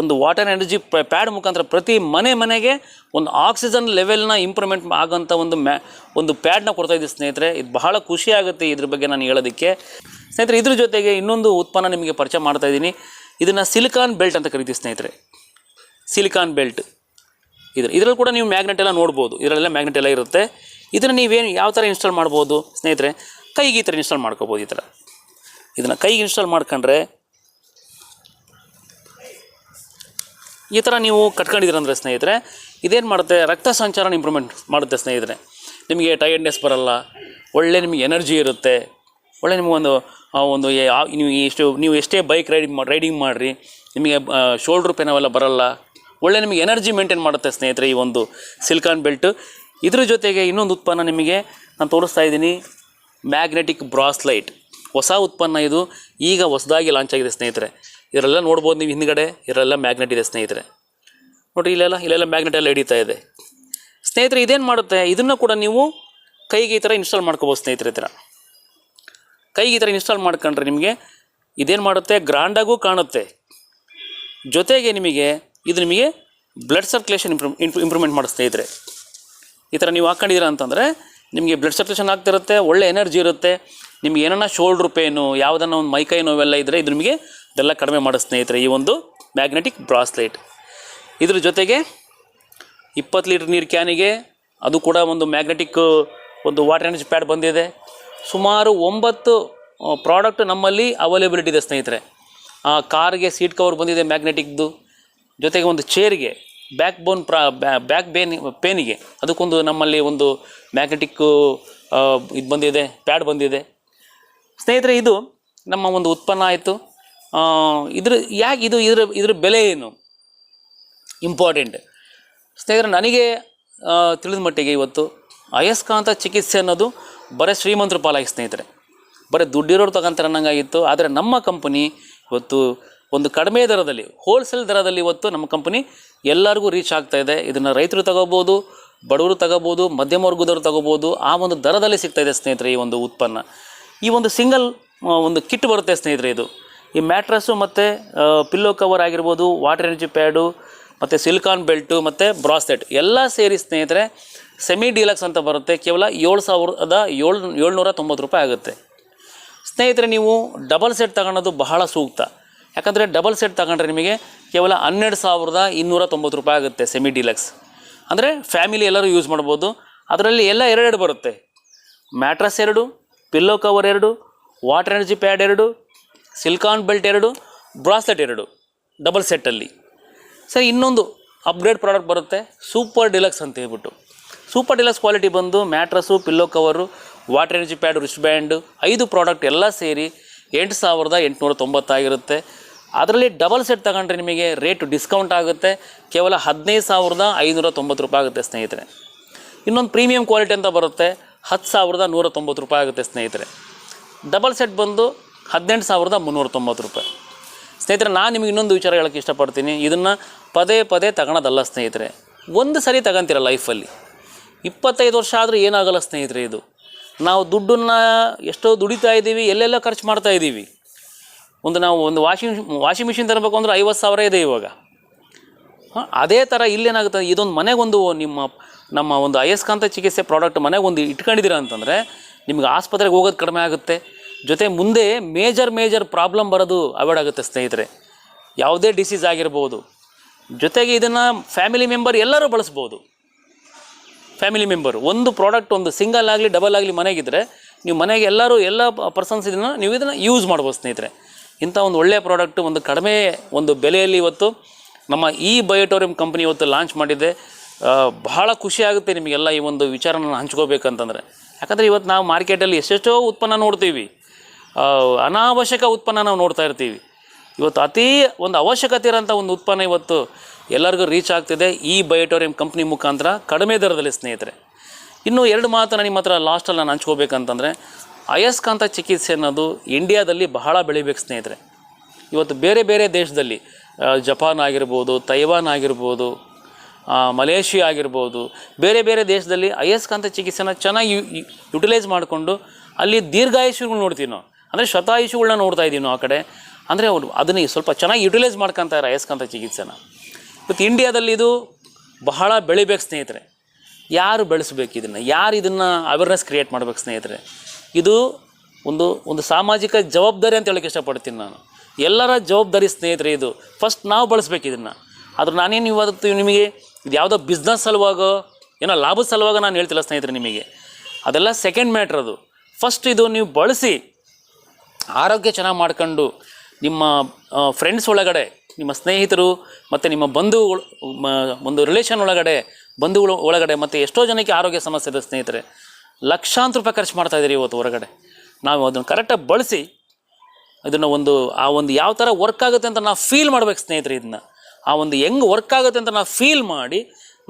ಒಂದು ವಾಟರ್ ಎನರ್ಜಿ ಪ್ಯಾಡ್ ಮುಖಾಂತರ ಪ್ರತಿ ಮನೆ ಮನೆಗೆ ಒಂದು ಆಕ್ಸಿಜನ್ ಲೆವೆಲ್ನ ಇಂಪ್ರೂವ್ಮೆಂಟ್ ಆಗೋಂಥ ಒಂದು ಮ್ಯಾ ಒಂದು ಪ್ಯಾಡ್ನ ಕೊಡ್ತಾ ಇದ್ದೀವಿ ಸ್ನೇಹಿತರೆ. ಇದು ಬಹಳ ಖುಷಿ ಆಗುತ್ತೆ ಇದ್ರ ಬಗ್ಗೆ ನಾನು ಹೇಳೋದಕ್ಕೆ. ಸ್ನೇಹಿತರೆ, ಇದ್ರ ಜೊತೆಗೆ ಇನ್ನೊಂದು ಉತ್ಪನ್ನ ನಿಮಗೆ ಪರಿಚಯ ಮಾಡ್ತಾ ಇದ್ದೀನಿ ಇದನ್ನು ಸಿಲಿಕಾನ್ ಬೆಲ್ಟ್ ಅಂತ ಕರಿತೀವಿ ಸ್ನೇಹಿತರೆ. Silicon belt. ಇದ್ರ ಇದರಲ್ಲಿ ಕೂಡ ನೀವು ಮ್ಯಾಗ್ನೆಟ್ ಎಲ್ಲ ನೋಡ್ಬೋದು. ಇದರಲ್ಲೆಲ್ಲ ಮ್ಯಾಗ್ನೆಟ್ ಎಲ್ಲ ಇರುತ್ತೆ. ಇದನ್ನು ನೀವೇನು ಯಾವ ಥರ ಇನ್ಸ್ಟಾಲ್ ಮಾಡ್ಬೋದು ಸ್ನೇಹಿತರೆ? ಕೈಗೆ ಈ ಥರ ಇನ್ಸ್ಟಾಲ್ ಮಾಡ್ಕೋಬೋದು ಈ ಥರ ಇದನ್ನು ಕೈಗೆ ಇನ್ಸ್ಟಾಲ್ ಮಾಡ್ಕೊಂಡ್ರೆ ಈ ಥರ ನೀವು ಕಟ್ಕೊಂಡಿದ್ದೀರಂದ್ರೆ ಸ್ನೇಹಿತರೆ, ಇದೇನು ಮಾಡುತ್ತೆ? ರಕ್ತ ಸಂಚಾರನ ಇಂಪ್ರೂವ್ಮೆಂಟ್ ಮಾಡುತ್ತೆ ಸ್ನೇಹಿತರೆ. ನಿಮಗೆ ಟೈರ್ಡ್ನೆಸ್ ಬರಲ್ಲ. ಒಳ್ಳೆ ನಿಮಗೆ ಎನರ್ಜಿ ಇರುತ್ತೆ. ಒಳ್ಳೆ ನಿಮಗೊಂದು ಆ, ಒಂದು ನೀವು ಎಷ್ಟು ನೀವು ಎಷ್ಟೇ ಬೈಕ್ ರೈಡಿಂಗ್ ಮಾಡಿ ರೈಡಿಂಗ್ ಮಾಡಿರಿ ನಿಮಗೆ ಶೋಲ್ಡ್ರ್ ಪೇನ್ ಅವೆಲ್ಲ ಬರಲ್ಲ. ಒಳ್ಳೆ ನಿಮಗೆ ಎನರ್ಜಿ ಮೇಂಟೈನ್ ಮಾಡುತ್ತೆ ಸ್ನೇಹಿತರೆ ಈ ಒಂದು ಸಿಲ್ಕಾನ್ ಬೆಲ್ಟು ಇದ್ರ ಜೊತೆಗೆ ಇನ್ನೊಂದು ಉತ್ಪನ್ನ ನಿಮಗೆ ನಾನು ತೋರಿಸ್ತಾ ಇದ್ದೀನಿ ಮ್ಯಾಗ್ನೆಟಿಕ್ ಬ್ರಾಸ್ ಲೈಟ್ ಹೊಸ ಉತ್ಪನ್ನ ಇದು. ಈಗ ಹೊಸದಾಗಿ ಲಾಂಚ್ ಆಗಿದೆ ಸ್ನೇಹಿತರೆ. ಇದರೆಲ್ಲ ನೋಡ್ಬೋದು ನೀವು ಹಿಂದ್ಗಡೆ ಇದರೆಲ್ಲ ಮ್ಯಾಗ್ನೆಟ್ ಇದೆ ಸ್ನೇಹಿತರೆ. ನೋಡಿ ಇಲ್ಲೆಲ್ಲ ಇಲ್ಲೆಲ್ಲ ಮ್ಯಾಗ್ನೆಟ್ ಎಲ್ಲ ಹಿಡಿತಾ ಇದೆ. ಸ್ನೇಹಿತರೆ ಇದೇನು ಮಾಡುತ್ತೆ? ಇದನ್ನು ಕೂಡ ನೀವು ಕೈಗೆ ಈ ಥರ ಇನ್ಸ್ಟಾಲ್ ಮಾಡ್ಕೋಬೋದು ಸ್ನೇಹಿತರೆ ಈ ಥರ ಕೈಗೆ ಈ ಥರ ಇನ್ಸ್ಟಾಲ್ ಮಾಡ್ಕೊಂಡ್ರೆ ನಿಮಗೆ ಇದೇನು ಮಾಡುತ್ತೆ? ಗ್ರ್ಯಾಂಡಾಗೂ ಕಾಣುತ್ತೆ. ಜೊತೆಗೆ ನಿಮಗೆ ಇದು ನಿಮಗೆ ಬ್ಲಡ್ ಸರ್ಕ್ಯುಲೇಷನ್ ಇಂಪ್ರೂ ಇಂಪ್ರೂವ್ಮೆಂಟ್ ಮಾಡಿಸ್ತಾ ಇದ್ರೆ. ಈ ಥರ ನೀವು ಹಾಕ್ಕೊಂಡಿದ್ದೀರ ಅಂತಂದರೆ ನಿಮಗೆ ಬ್ಲಡ್ ಸರ್ಕ್ಯುಲೇಷನ್ ಆಗ್ತಿರುತ್ತೆ, ಒಳ್ಳೆ ಎನರ್ಜಿ ಇರುತ್ತೆ. ನಿಮ್ಗೆ ಏನನ್ನ ಶೋಲ್ಡ್ರ್ ಪೇನು ಯಾವುದನ್ನ ಒಂದು ಮೈಕೈ ನೋವೆಲ್ಲ ಇದ್ದರೆ ಇದು ನಿಮಗೆ ಇದೆಲ್ಲ ಕಡಿಮೆ ಮಾಡೋ ಸ್ನೇಹಿತರೆ ಈ ಒಂದು ಮ್ಯಾಗ್ನೆಟಿಕ್ ಬ್ರಾಸ್ಲೈಟ್ ಇದ್ರ ಜೊತೆಗೆ ಇಪ್ಪತ್ತು ಲೀಟ್ರ್ ನೀರು ಕ್ಯಾನಿಗೆ ಅದು ಕೂಡ ಒಂದು ಮ್ಯಾಗ್ನೆಟಿಕ್ ಒಂದು ವಾಟರ್ ಎನರ್ಜಿ ಪ್ಯಾಡ್ ಬಂದಿದೆ. ಸುಮಾರು ಒಂಬತ್ತು ಪ್ರಾಡಕ್ಟ್ ನಮ್ಮಲ್ಲಿ ಅವೈಲೇಬಿಲಿಟಿ ಇದೆ ಸ್ನೇಹಿತರೆ. ಕಾರ್ಗೆ ಸೀಟ್ ಕವರ್ ಬಂದಿದೆ ಮ್ಯಾಗ್ನೆಟಿಕ್ದು ಜೊತೆಗೆ ಒಂದು ಚೇರ್ಗೆ ಬ್ಯಾಕ್ ಬೋನ್ ಪ್ರಾ ಬ್ಯಾಕ್ ಬೇನ್ ಪೇನಿಗೆ ಅದಕ್ಕೊಂದು ನಮ್ಮಲ್ಲಿ ಒಂದು ಮ್ಯಾಗ್ನೆಟಿಕ್ಕು ಇದು ಬಂದಿದೆ ಪ್ಯಾಡ್ ಬಂದಿದೆ. ಸ್ನೇಹಿತರೆ, ಇದು ನಮ್ಮ ಒಂದು ಉತ್ಪನ್ನ ಆಯಿತು. ಇದ್ರ, ಯಾಕೆ ಇದು, ಇದ್ರ ಇದ್ರ ಬೆಲೆ ಏನು? ಇಂಪಾರ್ಟೆಂಟ್ ಸ್ನೇಹಿತರೆ, ನನಗೆ ತಿಳಿದ ಮಟ್ಟಿಗೆ ಇವತ್ತು ಅಯಸ್ಕಾಂತ ಚಿಕಿತ್ಸೆ ಅನ್ನೋದು ಬರೀ ಶ್ರೀಮಂತರ ಪಾಲಾಗಿ ಸ್ನೇಹಿತರೆ. ಬರೀ ದುಡ್ಡಿರೋರು ತಗೊಂತಾರೆ ಅನ್ನಂಗಾಗಿತ್ತು, ಆದರೆ ನಮ್ಮ ಕಂಪನಿ ಇವತ್ತು ಒಂದು ಕಡಿಮೆ ದರದಲ್ಲಿ ಹೋಲ್ಸೇಲ್ ದರದಲ್ಲಿ ಇವತ್ತು ನಮ್ಮ ಕಂಪನಿ ಎಲ್ಲರಿಗೂ ರೀಚ್ ಆಗ್ತಾ ಇದೆ. ಇದನ್ನು ರೈತರು ತಗೋಬೋದು, ಬಡವರು ತಗೋಬೋದು, ಮಧ್ಯಮ ವರ್ಗದವರು ತಗೋಬೋದು, ಆ ಒಂದು ದರದಲ್ಲಿ ಸಿಗ್ತಾ ಇದೆ ಸ್ನೇಹಿತರೆ ಈ ಒಂದು ಉತ್ಪನ್ನ. ಈ ಒಂದು ಸಿಂಗಲ್ ಒಂದು ಕಿಟ್ ಬರುತ್ತೆ ಸ್ನೇಹಿತರೆ ಇದು. ಈ ಮ್ಯಾಟ್ರಸ್ಸು ಮತ್ತು ಪಿಲ್ಲೋ ಕವರ್ ಆಗಿರ್ಬೋದು ವಾಟರ್ ಎನರ್ಜಿ ಪ್ಯಾಡು ಮತ್ತು ಸಿಲಿಕಾನ್ ಬೆಲ್ಟು ಮತ್ತು ಬ್ರಾಸ್ಲೆಟ್ ಎಲ್ಲ ಸೇರಿ ಸ್ನೇಹಿತರೆ ಸೆಮಿ ಡೀಲಕ್ಸ್ ಅಂತ ಬರುತ್ತೆ. ಕೇವಲ ಏಳು ಸಾವಿರದ ಏಳು, ಏಳ್ನೂರ ತೊಂಬತ್ತು ರೂಪಾಯಿ ಆಗುತ್ತೆ. ಸ್ನೇಹಿತರೆ, ನೀವು ಡಬಲ್ ಸೆಟ್ ತಗೊಳ್ಳೋದು ಬಹಳ ಸೂಕ್ತ. ಯಾಕಂದರೆ ಡಬಲ್ ಸೆಟ್ ತಗೊಂಡ್ರೆ ನಿಮಗೆ ಕೇವಲ ಹನ್ನೆರಡು ಸಾವಿರದ ಇನ್ನೂರ ತೊಂಬತ್ತು ರೂಪಾಯಿ ಆಗುತ್ತೆ ಸೆಮಿ ಡಿಲಕ್ಸ್. ಅಂದರೆ ಫ್ಯಾಮಿಲಿ ಎಲ್ಲರೂ ಯೂಸ್ ಮಾಡ್ಬೋದು. ಅದರಲ್ಲಿ ಎಲ್ಲ ಎರಡೆರಡು ಬರುತ್ತೆ. ಮ್ಯಾಟ್ರಸ್ ಎರಡು, ಪಿಲ್ಲೋ ಕವರ್ ಎರಡು, ವಾಟರ್ ಎನರ್ಜಿ ಪ್ಯಾಡ್ ಎರಡು, ಸಿಲ್ಕಾನ್ ಬೆಲ್ಟ್ ಎರಡು, ಬ್ರಾಸ್ಲೆಟ್ ಎರಡು ಡಬಲ್ ಸೆಟ್ಟಲ್ಲಿ. ಸರ್, ಇನ್ನೊಂದು ಅಪ್ಗ್ರೇಡ್ ಪ್ರಾಡಕ್ಟ್ ಬರುತ್ತೆ. ಸೂಪರ್ ಡಿಲಕ್ಸ್ ಅಂತ ಹೇಳ್ಬಿಟ್ಟು. ಸೂಪರ್ ಡಿಲಕ್ಸ್ ಕ್ವಾಲಿಟಿ ಬಂದು mattress, pillow cover, water energy pad wrist band, ಐದು ಪ್ರಾಡಕ್ಟ್ ಎಲ್ಲ ಸೇರಿ ಎಂಟು ಸಾವಿರದ ಎಂಟುನೂರ ತೊಂಬತ್ತಾಗಿರುತ್ತೆ. ಅದರಲ್ಲಿ ಡಬಲ್ ಸೆಟ್ ತಗೊಂಡ್ರೆ ನಿಮಗೆ ರೇಟ್ ಡಿಸ್ಕೌಂಟ್ ಆಗುತ್ತೆ. ಕೇವಲ ಹದಿನೈದು ಸಾವಿರದ ಐನೂರ ತೊಂಬತ್ತು ರೂಪಾಯಿ ಆಗುತ್ತೆ ಸ್ನೇಹಿತರೆ. ಇನ್ನೊಂದು ಪ್ರೀಮಿಯಂ ಕ್ವಾಲಿಟಿ ಅಂತ ಬರುತ್ತೆ. ಹತ್ತು ಸಾವಿರದ ನೂರ ತೊಂಬತ್ತು ರೂಪಾಯಿ ಆಗುತ್ತೆ ಸ್ನೇಹಿತರೆ. ಡಬಲ್ ಸೆಟ್ ಬಂದು ಹದಿನೆಂಟು ಸಾವಿರದ ಮುನ್ನೂರ ತೊಂಬತ್ತು ರೂಪಾಯಿ. ಸ್ನೇಹಿತರೆ, ನಾನು ನಿಮಗೆ ಇನ್ನೊಂದು ವಿಚಾರ ಹೇಳೋಕ್ಕೆ ಇಷ್ಟಪಡ್ತೀನಿ. ಇದನ್ನು ಪದೇ ಪದೇ ತಗೊಳೋದಲ್ಲ ಸ್ನೇಹಿತರೆ. ಒಂದು ಸರಿ ತಗೊಂತೀರ ಲೈಫಲ್ಲಿ? ಇಪ್ಪತ್ತೈದು ವರ್ಷ ಆದರೂ ಏನಾಗಲ್ಲ ಸ್ನೇಹಿತರೆ ಇದು. ನಾವು ದುಡ್ಡನ್ನು ಎಷ್ಟೋ ದುಡಿತಾ ಇದ್ದೀವಿ, ಎಲ್ಲೆಲ್ಲ ಖರ್ಚು ಮಾಡ್ತಾ ಇದ್ದೀವಿ. ಒಂದು ನಾವು ಒಂದು ವಾಷಿಂಗ್ ವಾಷಿಂಗ್ ಮಿಷಿನ್ ತರಬೇಕು ಅಂದ್ರೆ ಐವತ್ತು ಸಾವಿರ ಇದೆ ಇವಾಗ. ಹಾಂ, ಅದೇ ಥರ ಇಲ್ಲೇನಾಗುತ್ತೆ ಇದೊಂದು ಮನೆಗೊಂದು ನಿಮ್ಮ, ನಮ್ಮ ಒಂದು ಅಯಸ್ಕಾಂತ ಚಿಕಿತ್ಸೆ ಪ್ರಾಡಕ್ಟ್ ಮನೆಗೊಂದು ಇಟ್ಕೊಂಡಿದ್ದೀರ ಅಂತಂದರೆ ನಿಮ್ಗೆ ಆಸ್ಪತ್ರೆಗೆ ಹೋಗೋದು ಕಡಿಮೆ ಆಗುತ್ತೆ. ಜೊತೆ ಮುಂದೆ ಮೇಜರ್ ಮೇಜರ್ ಪ್ರಾಬ್ಲಮ್ ಬರೋದು ಅವಾಯ್ಡ್ ಆಗುತ್ತೆ ಸ್ನೇಹಿತರೆ. ಯಾವುದೇ ಡಿಸೀಸ್ ಆಗಿರ್ಬೋದು. ಜೊತೆಗೆ ಇದನ್ನು ಫ್ಯಾಮಿಲಿ ಮೆಂಬರ್ ಎಲ್ಲರೂ ಬಳಸ್ಬೋದು. Family member. ಒಂದು ಪ್ರಾಡಕ್ಟ್, ಒಂದು ಸಿಂಗಲ್ ಆಗಲಿ, ಡಬಲ್ ಆಗಲಿ ಮನೆಗಿದ್ದರೆ ನೀವು ಮನೆಗೆ ಎಲ್ಲರೂ ಎಲ್ಲ ಪರ್ಸನ್ಸ್ ಇದನ್ನು ನೀವು ಇದನ್ನು ಯೂಸ್ ಮಾಡ್ಬೋದು ಸ್ನೇಹಿತರೆ. ಇಂಥ ಒಂದು ಒಳ್ಳೆಯ ಪ್ರಾಡಕ್ಟ್, ಒಂದು ಕಡಿಮೆ ಒಂದು ಬೆಲೆಯಲ್ಲಿ ಇವತ್ತು ನಮ್ಮ ಈ ಬಯೋಟೋರಿಯಂ ಕಂಪ್ನಿ ಇವತ್ತು ಲಾಂಚ್ ಮಾಡಿದೆ. ಬಹಳ ಖುಷಿ ಆಗುತ್ತೆ ನಿಮಗೆಲ್ಲ ಈ ಒಂದು ವಿಚಾರನ ಹಂಚ್ಕೋಬೇಕಂತಂದರೆ. ಯಾಕಂದರೆ ಇವತ್ತು ನಾವು ಮಾರ್ಕೆಟಲ್ಲಿ ಎಷ್ಟೆಷ್ಟೋ ಉತ್ಪನ್ನ ನೋಡ್ತೀವಿ. ಅನಾವಶ್ಯಕ ಉತ್ಪನ್ನ ನಾವು ನೋಡ್ತಾ ಇರ್ತೀವಿ. ಇವತ್ತು ಅತೀ ಒಂದು ಅವಶ್ಯಕತೆ ಇರೋಂಥ ಒಂದು ಉತ್ಪನ್ನ ಇವತ್ತು ಎಲ್ಲರಿಗೂ ರೀಚ್ ಆಗ್ತಿದೆ ಈ ಬಯೋಟೋರಿಯಂ ಕಂಪ್ನಿ ಮುಖಾಂತರ ಕಡಿಮೆ ದರದಲ್ಲಿ ಸ್ನೇಹಿತರೆ. ಇನ್ನು ಎರಡು ಮಾತನ್ನು ನಿಮ್ಮ ಹತ್ರ ಲಾಸ್ಟಲ್ಲಿ ನಾನು ಹಂಚ್ಕೋಬೇಕಂತಂದರೆ, ಅಯಸ್ಕಾಂತ ಚಿಕಿತ್ಸೆ ಅನ್ನೋದು ಇಂಡಿಯಾದಲ್ಲಿ ಬಹಳ ಬೆಳಿಬೇಕು ಸ್ನೇಹಿತರೆ. ಇವತ್ತು ಬೇರೆ ಬೇರೆ ದೇಶದಲ್ಲಿ ಜಪಾನ್ ಆಗಿರ್ಬೋದು, ತೈವಾನ್ ಆಗಿರ್ಬೋದು ಮಲೇಷಿಯಾ ಆಗಿರ್ಬೋದು, ಬೇರೆ ಬೇರೆ ದೇಶದಲ್ಲಿ ಅಯಸ್ಕಾಂತ ಚಿಕಿತ್ಸೆನ ಚೆನ್ನಾಗಿ ಯುಟಿಲೈಸ್ ಮಾಡಿಕೊಂಡು ಅಲ್ಲಿ ದೀರ್ಘಾಯುಷ್ಯಗಳು ನೋಡ್ತೀವಿ ನಾವು. ಅಂದರೆ ಶತಾಯುಷುಗಳನ್ನ ನೋಡ್ತಾ ಇದ್ದೀವಿ ನಾವು ಆ ಕಡೆ. ಅಂದರೆ ಅವರು ಅದನ್ನೇ ಸ್ವಲ್ಪ ಚೆನ್ನಾಗಿ ಯುಟಿಲೈಸ್ ಮಾಡ್ಕೊತಾರೆ ಅಯಸ್ಕಾಂತ ಚಿಕಿತ್ಸೆನ ಇವತ್ತು ಇಂಡಿಯಾದಲ್ಲಿ ಇದು ಬಹಳ ಬೆಳಿಬೇಕು ಸ್ನೇಹಿತರೆ. ಯಾರು ಬೆಳೆಸಬೇಕು ಇದನ್ನು? ಯಾರು ಇದನ್ನು ಅವೇರ್ನೆಸ್ ಕ್ರಿಯೇಟ್ ಮಾಡ್ಬೇಕು ಸ್ನೇಹಿತರೆ? ಇದು ಒಂದು ಒಂದು ಸಾಮಾಜಿಕ ಜವಾಬ್ದಾರಿ ಅಂತ ಹೇಳಕ್ಕೆ ಇಷ್ಟಪಡ್ತೀನಿ ನಾನು. ಎಲ್ಲರ ಜವಾಬ್ದಾರಿ ಸ್ನೇಹಿತರೆ ಇದು. ಫಸ್ಟ್ ನಾವು ಬಳಸ್ಬೇಕು ಇದನ್ನು. ಆದ್ರೆ ನಾನೇನು ಇವತ್ತು ನಿಮಗೆ ಇದು ಯಾವುದೋ ಬಿಸ್ನೆಸ್ ಸಲುವಾಗೋ, ಏನೋ ಲಾಭದ ಸಲುವಾಗ ನಾನು ಹೇಳ್ತಿಲ್ಲ ಸ್ನೇಹಿತರೆ ನಿಮಗೆ. ಅದೆಲ್ಲ ಸೆಕೆಂಡ್ ಮ್ಯಾಟ್ರ್ ಅದು. ಫಸ್ಟ್ ಇದು ನೀವು ಬಳಸಿ, ಆರೋಗ್ಯ ಚೆನ್ನಾಗಿ ಮಾಡ್ಕೊಂಡು ನಿಮ್ಮ ಫ್ರೆಂಡ್ಸ್ ಒಳಗಡೆ ನಿಮ್ಮ ಸ್ನೇಹಿತರು ಮತ್ತು ನಿಮ್ಮ ಬಂಧುಗಳು ಒಂದು ರಿಲೇಷನ್ ಒಳಗಡೆ, ಬಂಧುಗಳು ಒಳಗಡೆ ಮತ್ತು ಎಷ್ಟೋ ಜನಕ್ಕೆ ಆರೋಗ್ಯ ಸಮಸ್ಯೆ ಇದೆ ಸ್ನೇಹಿತರೆ. ಲಕ್ಷಾಂತರ ರೂಪಾಯಿ ಖರ್ಚು ಮಾಡ್ತಾ ಇದ್ದೀರಿ ಇವತ್ತು ಹೊರಗಡೆ. ನಾವು ಅದನ್ನು ಕರೆಕ್ಟಾಗಿ ಬಳಸಿ ಇದನ್ನು ಒಂದು, ಆ ಒಂದು ಯಾವ ಥರ ವರ್ಕ್ ಆಗುತ್ತೆ ಅಂತ ನಾವು ಫೀಲ್ ಮಾಡ್ಬೇಕು ಸ್ನೇಹಿತರೆ ಇದನ್ನ. ಆ ಒಂದು ಹೆಂಗೆ ವರ್ಕ್ ಆಗುತ್ತೆ ಅಂತ ನಾವು ಫೀಲ್ ಮಾಡಿ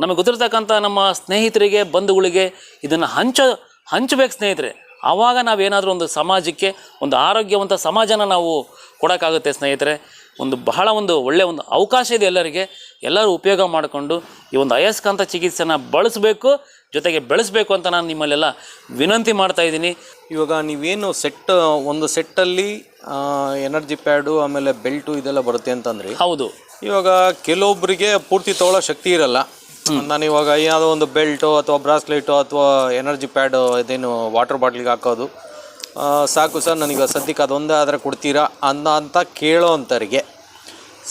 ನಮಗೆ ಗೊತ್ತಿರ್ತಕ್ಕಂಥ ನಮ್ಮ ಸ್ನೇಹಿತರಿಗೆ, ಬಂಧುಗಳಿಗೆ ಇದನ್ನು ಹಂಚ, ಹಂಚಬೇಕು ಸ್ನೇಹಿತರೆ. ಆವಾಗ ನಾವೇನಾದರೂ ಒಂದು ಸಮಾಜಕ್ಕೆ, ಒಂದು ಆರೋಗ್ಯವಂತ ಸಮಾಜನ ನಾವು ಕೊಡೋಕ್ಕಾಗುತ್ತೆ ಸ್ನೇಹಿತರೆ. ಒಂದು ಬಹಳ ಒಂದು ಒಳ್ಳೆಯ ಒಂದು ಅವಕಾಶ ಇದೆ ಎಲ್ಲರಿಗೆ. ಎಲ್ಲರೂ ಉಪಯೋಗ ಮಾಡಿಕೊಂಡು ಈ ಒಂದು ಅಯಸ್ಕಾಂತ ಚಿಕಿತ್ಸೆನ ಬಳಸಬೇಕು ಜೊತೆಗೆ ಬೆಳೆಸಬೇಕು ಅಂತ ನಾನು ನಿಮ್ಮಲ್ಲೆಲ್ಲ ವಿನಂತಿ ಮಾಡ್ತಾ ಇದ್ದೀನಿ. ಇವಾಗ ನೀವೇನು ಸೆಟ್ ಒಂದು ಸೆಟ್ಟಲ್ಲಿ ಎನರ್ಜಿ ಪ್ಯಾಡು ಆಮೇಲೆ ಬೆಲ್ಟು ಇದೆಲ್ಲ ಬರುತ್ತೆ ಅಂತಂದರೆ. ಹೌದು. ಇವಾಗ ಕೆಲವೊಬ್ಬರಿಗೆ ಪೂರ್ತಿ ತಗೊಳ್ಳೋ ಶಕ್ತಿ ಇರಲ್ಲ. ನಾನು ಇವಾಗ ಯಾವುದೋ ಒಂದು ಬೆಲ್ಟು ಅಥವಾ ಬ್ರಾಸ್ಲೆಟು ಅಥವಾ ಎನರ್ಜಿ ಪ್ಯಾಡು ಇದೇನು ವಾಟರ್ ಬಾಟ್ಲಿಗೆ ಹಾಕೋದು. ಸಾಕು ಸರ್ ನನಗೆ ಸದ್ಯಕ್ಕೆ ಅದೊಂದೇ ಆದರೆ ಕೊಡ್ತೀರಾ ಅನ್ನ ಅಂತ ಕೇಳೋ ಅಂಥವ್ರಿಗೆ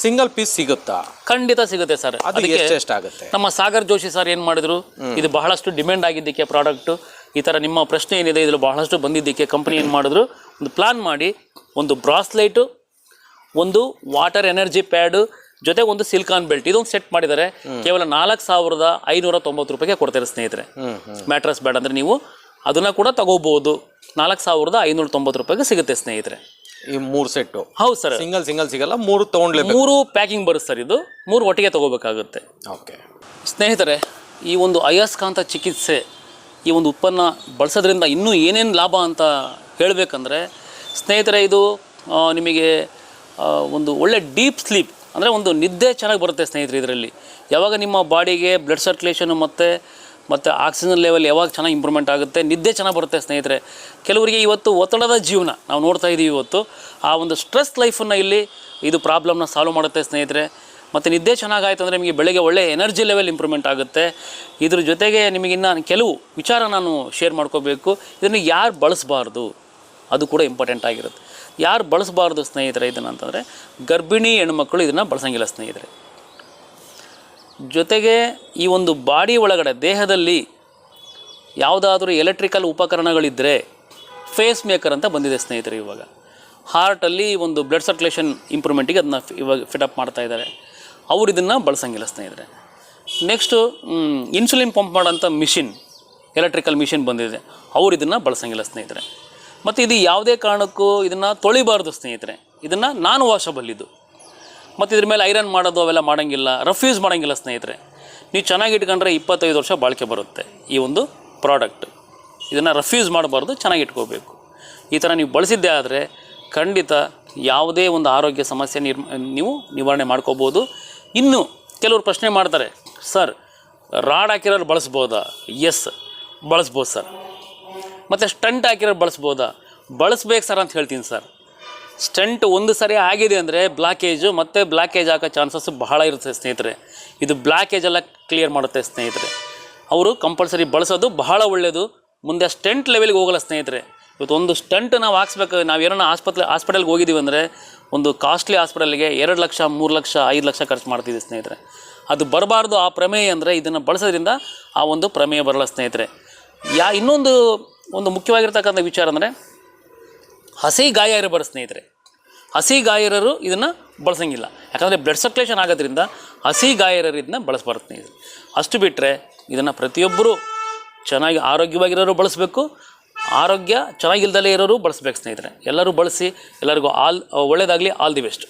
ಸಿಂಗಲ್ ಪೀಸ್ ಸಿಗುತ್ತಾ? ಖಂಡಿತ ಸಿಗುತ್ತೆ ಸರ್. ಅದು ಅದಕ್ಕೆ ಆಗುತ್ತೆ? ನಮ್ಮ ಸಾಗರ್ ಜೋಶಿ ಸರ್ ಏನು ಮಾಡಿದ್ರು? ಇದು ಬಹಳಷ್ಟು ಡಿಮ್ಯಾಂಡ್ ಆಗಿದ್ದಕ್ಕೆ ಪ್ರಾಡಕ್ಟು ಈ ಥರ ನಿಮ್ಮ ಪ್ರಶ್ನೆ ಏನಿದೆ ಇದ್ರಲ್ಲಿ ಬಹಳಷ್ಟು ಬಂದಿದ್ದಕ್ಕೆ ಕಂಪ್ನಿ ಏನು ಮಾಡಿದ್ರು? ಒಂದು ಪ್ಲಾನ್ ಮಾಡಿ ಒಂದು ಬ್ರಾಸ್ಲೈಟು ಒಂದು ವಾಟರ್ ಎನರ್ಜಿ ಪ್ಯಾಡು ಜೊತೆ ಒಂದು ಸಿಲ್ಕಾನ್ ಬೆಲ್ಟ್ ಇದೊಂದು ಸೆಟ್ ಮಾಡಿದ್ದಾರೆ. ಕೇವಲ ನಾಲ್ಕು ಸಾವಿರದ ಐನೂರ ತೊಂಬತ್ತು ರೂಪಾಯಿಗೆ ಕೊಡ್ತಾರೆ ಸ್ನೇಹಿತರೆ. ಮ್ಯಾಟ್ರಸ್ ಬ್ಯಾಡ್ ಅಂದರೆ ನೀವು ಅದನ್ನು ಕೂಡ ತಗೋಬೋದು. ನಾಲ್ಕು ಸಾವಿರದ ಐನೂರ ತೊಂಬತ್ತು ರೂಪಾಯಿಗೆ ಸಿಗುತ್ತೆ ಸ್ನೇಹಿತರೆ. ಈ ಮೂರು ಸೆಟ್ಟು. ಹೌದು ಸರ್. ಸಿಂಗಲ್ ಸಿಂಗಲ್ ಸಿಗಲ್ಲ ಮೂರು ತೊಗೊಂಡ್ಲೇಬೇಕು. ಮೂರು ಪ್ಯಾಕಿಂಗ್ ಬರುತ್ತೆ ಸರ್ ಇದು. ಮೂರು ಒಟ್ಟಿಗೆ ತಗೋಬೇಕಾಗುತ್ತೆ. ಓಕೆ. ಸ್ನೇಹಿತರೆ ಈ ಒಂದು ಅಯಸ್ಕಾಂತ ಚಿಕಿತ್ಸೆ ಈ ಒಂದು ಉತ್ಪನ್ನ ಬಳಸೋದ್ರಿಂದ ಇನ್ನೂ ಏನೇನು ಲಾಭ ಅಂತ ಹೇಳಬೇಕಂದ್ರೆ ಸ್ನೇಹಿತರೆ ಇದು ಆ, ನಿಮಗೆ ಆ, ಒಂದು ಒಳ್ಳೆ ಡೀಪ್ ಸ್ಲೀಪ್ ಅಂದರೆ ಒಂದು ನಿದ್ದೆ ಚೆನ್ನಾಗಿ ಬರುತ್ತೆ ಸ್ನೇಹಿತರೆ ಇದರಲ್ಲಿ. ಯಾವಾಗ ನಿಮ್ಮ ಬಾಡಿಗೆ ಬ್ಲಡ್ ಸರ್ಕ್ಯುಲೇಷನ್ ಮತ್ತು ಮತ್ತು ಆಕ್ಸಿಜನ್ ಲೆವೆಲ್ ಯಾವಾಗ ಚೆನ್ನಾಗಿ ಇಂಪ್ರೂವ್ಮೆಂಟ್ ಆಗುತ್ತೆ, ನಿದ್ದೆ ಚೆನ್ನಾಗಿ ಬರುತ್ತೆ ಸ್ನೇಹಿತರೆ. ಕೆಲವರಿಗೆ ಇವತ್ತು ಒತ್ತಡದ ಜೀವನ ನಾವು ನೋಡ್ತಾ ಇದ್ದೀವಿ ಇವತ್ತು. ಆ ಒಂದು ಸ್ಟ್ರೆಸ್ ಲೈಫನ್ನು ಇಲ್ಲಿ ಇದು ಪ್ರಾಬ್ಲಮ್ನ ಸಾಲ್ವ್ ಮಾಡುತ್ತೆ ಸ್ನೇಹಿತರೆ. ಮತ್ತು ನಿದ್ದೆ ಚೆನ್ನಾಗಾಯ್ತು ಅಂದರೆ ನಿಮಗೆ ಬೆಳಗ್ಗೆ ಒಳ್ಳೆ ಎನರ್ಜಿ ಲೆವೆಲ್ ಇಂಪ್ರೂವ್ಮೆಂಟ್ ಆಗುತ್ತೆ. ಇದ್ರ ಜೊತೆಗೆ ನಿಮಗಿನ್ನ ಕೆಲವು ವಿಚಾರ ನಾನು ಶೇರ್ ಮಾಡ್ಕೋಬೇಕು. ಇದನ್ನು ಯಾರು ಬಳಸಬಾರ್ದು? ಅದು ಕೂಡ ಇಂಪಾರ್ಟೆಂಟ್ ಆಗಿರುತ್ತೆ. ಯಾರು ಬಳಸಬಾರ್ದು ಸ್ನೇಹಿತರೆ ಇದನ್ನು ಅಂತಂದರೆ ಗರ್ಭಿಣಿ ಹೆಣ್ಮಕ್ಳು ಇದನ್ನು ಬಳಸಂಗಿಲ್ಲ ಸ್ನೇಹಿತರೆ. ಜೊತೆಗೆ ಈ ಒಂದು ಬಾಡಿ ಒಳಗಡೆ, ದೇಹದಲ್ಲಿ ಯಾವುದಾದ್ರೂ ಎಲೆಕ್ಟ್ರಿಕಲ್ ಉಪಕರಣಗಳಿದ್ದರೆ ಫೇಸ್ ಮೇಕರ್ ಅಂತ ಬಂದಿದೆ ಸ್ನೇಹಿತರೆ ಇವಾಗ. ಹಾರ್ಟಲ್ಲಿ ಒಂದು ಬ್ಲಡ್ ಸರ್ಕ್ಯುಲೇಷನ್ ಇಂಪ್ರೂವ್ಮೆಂಟಿಗೆ ಅದನ್ನ ಇವಾಗ ಫಿಟಪ್ ಮಾಡ್ತಾ ಇದ್ದಾರೆ. ಅವರು ಇದನ್ನು ಬಳಸಂಗಿಲ್ಲ ಸ್ನೇಹಿತರೆ. ನೆಕ್ಸ್ಟು ಇನ್ಸುಲಿನ್ ಪಂಪ್ ಮಾಡೋಂಥ ಮಿಷಿನ್ ಎಲೆಕ್ಟ್ರಿಕಲ್ ಮಿಷಿನ್ ಬಂದಿದೆ. ಅವರು ಇದನ್ನು ಬಳಸಂಗಿಲ್ಲ ಸ್ನೇಹಿತರೆ. ಮತ್ತು ಇದು ಯಾವುದೇ ಕಾರಣಕ್ಕೂ ಇದನ್ನು ತೊಳಿಬಾರ್ದು ಸ್ನೇಹಿತರೆ. ಇದನ್ನು ನಾನು ವಾಷಬಲ್ ಇದು. ಮತ್ತು ಇದ್ರ ಮೇಲೆ ಐರನ್ ಮಾಡೋದು ಅವೆಲ್ಲ ಮಾಡೋಂಗಿಲ್ಲ ರಫ್ ಯೂಸ್ ಮಾಡೋಂಗಿಲ್ಲ ಸ್ನೇಹಿತರೆ. ನೀವು ಚೆನ್ನಾಗಿ ಇಟ್ಕೊಂಡ್ರೆ ಇಪ್ಪತ್ತೈದು ವರ್ಷ ಬಾಳಿಕೆ ಬರುತ್ತೆ ಈ ಒಂದು ಪ್ರಾಡಕ್ಟ್ ಇದನ್ನು ರಫ್ ಯೂಸ್ ಮಾಡಬಾರ್ದು, ಚೆನ್ನಾಗಿ ಇಟ್ಕೋಬೇಕು. ಈ ಥರ ನೀವು ಬಳಸಿದ್ದೇ ಆದರೆ ಖಂಡಿತ ಯಾವುದೇ ಒಂದು ಆರೋಗ್ಯ ಸಮಸ್ಯೆ ನಿರ್ ನೀವು ನಿವಾರಣೆ ಮಾಡ್ಕೋಬೋದು. ಇನ್ನು ಕೆಲವರು ಪ್ರಶ್ನೆ ಮಾಡ್ತಾರೆ ಸರ್ ರಾಡ್ ಹಾಕಿರೋರು ಬಳಸ್ಬೋದಾ? ಎಸ್ ಬಳಸ್ಬೋದು ಸರ್ ಮತ್ತು ಸ್ಟಂಟ್ ಹಾಕಿರೋರು ಬಳಸ್ಬೋದಾ? ಬಳಸ್ಬೇಕು ಸರ್ ಅಂತ ಹೇಳ್ತೀನಿ ಸರ್ ಸ್ಟಂಟ್ ಒಂದು ಸರಿ ಆಗಿದೆ ಅಂದರೆ ಬ್ಲಾಕೇಜು ಮತ್ತು ಬ್ಲಾಕೇಜ್ ಹಾಕೋ ಚಾನ್ಸಸ್ ಬಹಳ ಇರುತ್ತೆ ಸ್ನೇಹಿತರೆ. ಇದು ಬ್ಲಾಕೇಜ್ ಎಲ್ಲ ಕ್ಲಿಯರ್ ಮಾಡುತ್ತೆ ಸ್ನೇಹಿತರೆ. ಅವರು ಕಂಪಲ್ಸರಿ ಬಳಸೋದು ಬಹಳ ಒಳ್ಳೆಯದು ಮುಂದೆ ಸ್ಟೆಂಟ್ ಲೆವೆಲ್ಗೆ ಹೋಗಲ್ಲ ಸ್ನೇಹಿತರೆ. ಇವತ್ತು ಒಂದು ಸ್ಟಂಟ್ ನಾವು ಹಾಕ್ಸ್ಬೇಕು, ನಾವು ಏನೋ ಆಸ್ಪತ್ರೆ ಹಾಸ್ಪಿಟಲ್ಗೆ ಹೋಗಿದ್ದೀವಿ ಅಂದರೆ ಒಂದು ಕಾಸ್ಟ್ಲಿ ಹಾಸ್ಪಿಟಲ್ಗೆ ಎರಡು ಲಕ್ಷ, ಮೂರು ಲಕ್ಷ, ಐದು ಲಕ್ಷ ಖರ್ಚು ಮಾಡ್ತಿದ್ದೀವಿ ಸ್ನೇಹಿತರೆ. ಅದು ಬರಬಾರ್ದು ಆ ಪ್ರಮೇಯ ಅಂದರೆ ಇದನ್ನು ಬಳಸೋದ್ರಿಂದ ಆ ಒಂದು ಪ್ರಮೇಯ ಬರಲ್ಲ ಸ್ನೇಹಿತರೆ. ಯಾ ಇನ್ನೊಂದು ಒಂದು ಮುಖ್ಯವಾಗಿರ್ತಕ್ಕಂಥ ವಿಚಾರ ಅಂದರೆ ಹಸಿ ಗಾಯ ಇರಬಾರ್ದು ಸ್ನೇಹಿತರೆ. ಹಸಿ ಗಾಯರರು ಇದನ್ನು ಬಳಸಂಗಿಲ್ಲ. ಯಾಕಂದರೆ ಬ್ಲಡ್ ಸರ್ಕ್ಯುಲೇಷನ್ ಆಗೋದ್ರಿಂದ ಹಸಿ ಗಾಯರರು ಇದನ್ನ ಬಳಸ್ಬಾರ್ದು. ಸ್ನೇಹಿತರೆ ಅಷ್ಟು ಬಿಟ್ಟರೆ ಇದನ್ನು ಪ್ರತಿಯೊಬ್ಬರು ಚೆನ್ನಾಗಿ ಆರೋಗ್ಯವಾಗಿರೋರು ಬಳಸಬೇಕು, ಆರೋಗ್ಯ ಚೆನ್ನಾಗಿಲ್ದಲೇ ಇರೋರು ಬಳಸ್ಬೇಕು ಸ್ನೇಹಿತರೆ. ಎಲ್ಲರೂ ಬಳಸಿ ಎಲ್ಲರಿಗೂ ಆಲ್ ಒಳ್ಳೆಯದಾಗಲಿ ಆಲ್ ದಿ ಬೆಸ್ಟ್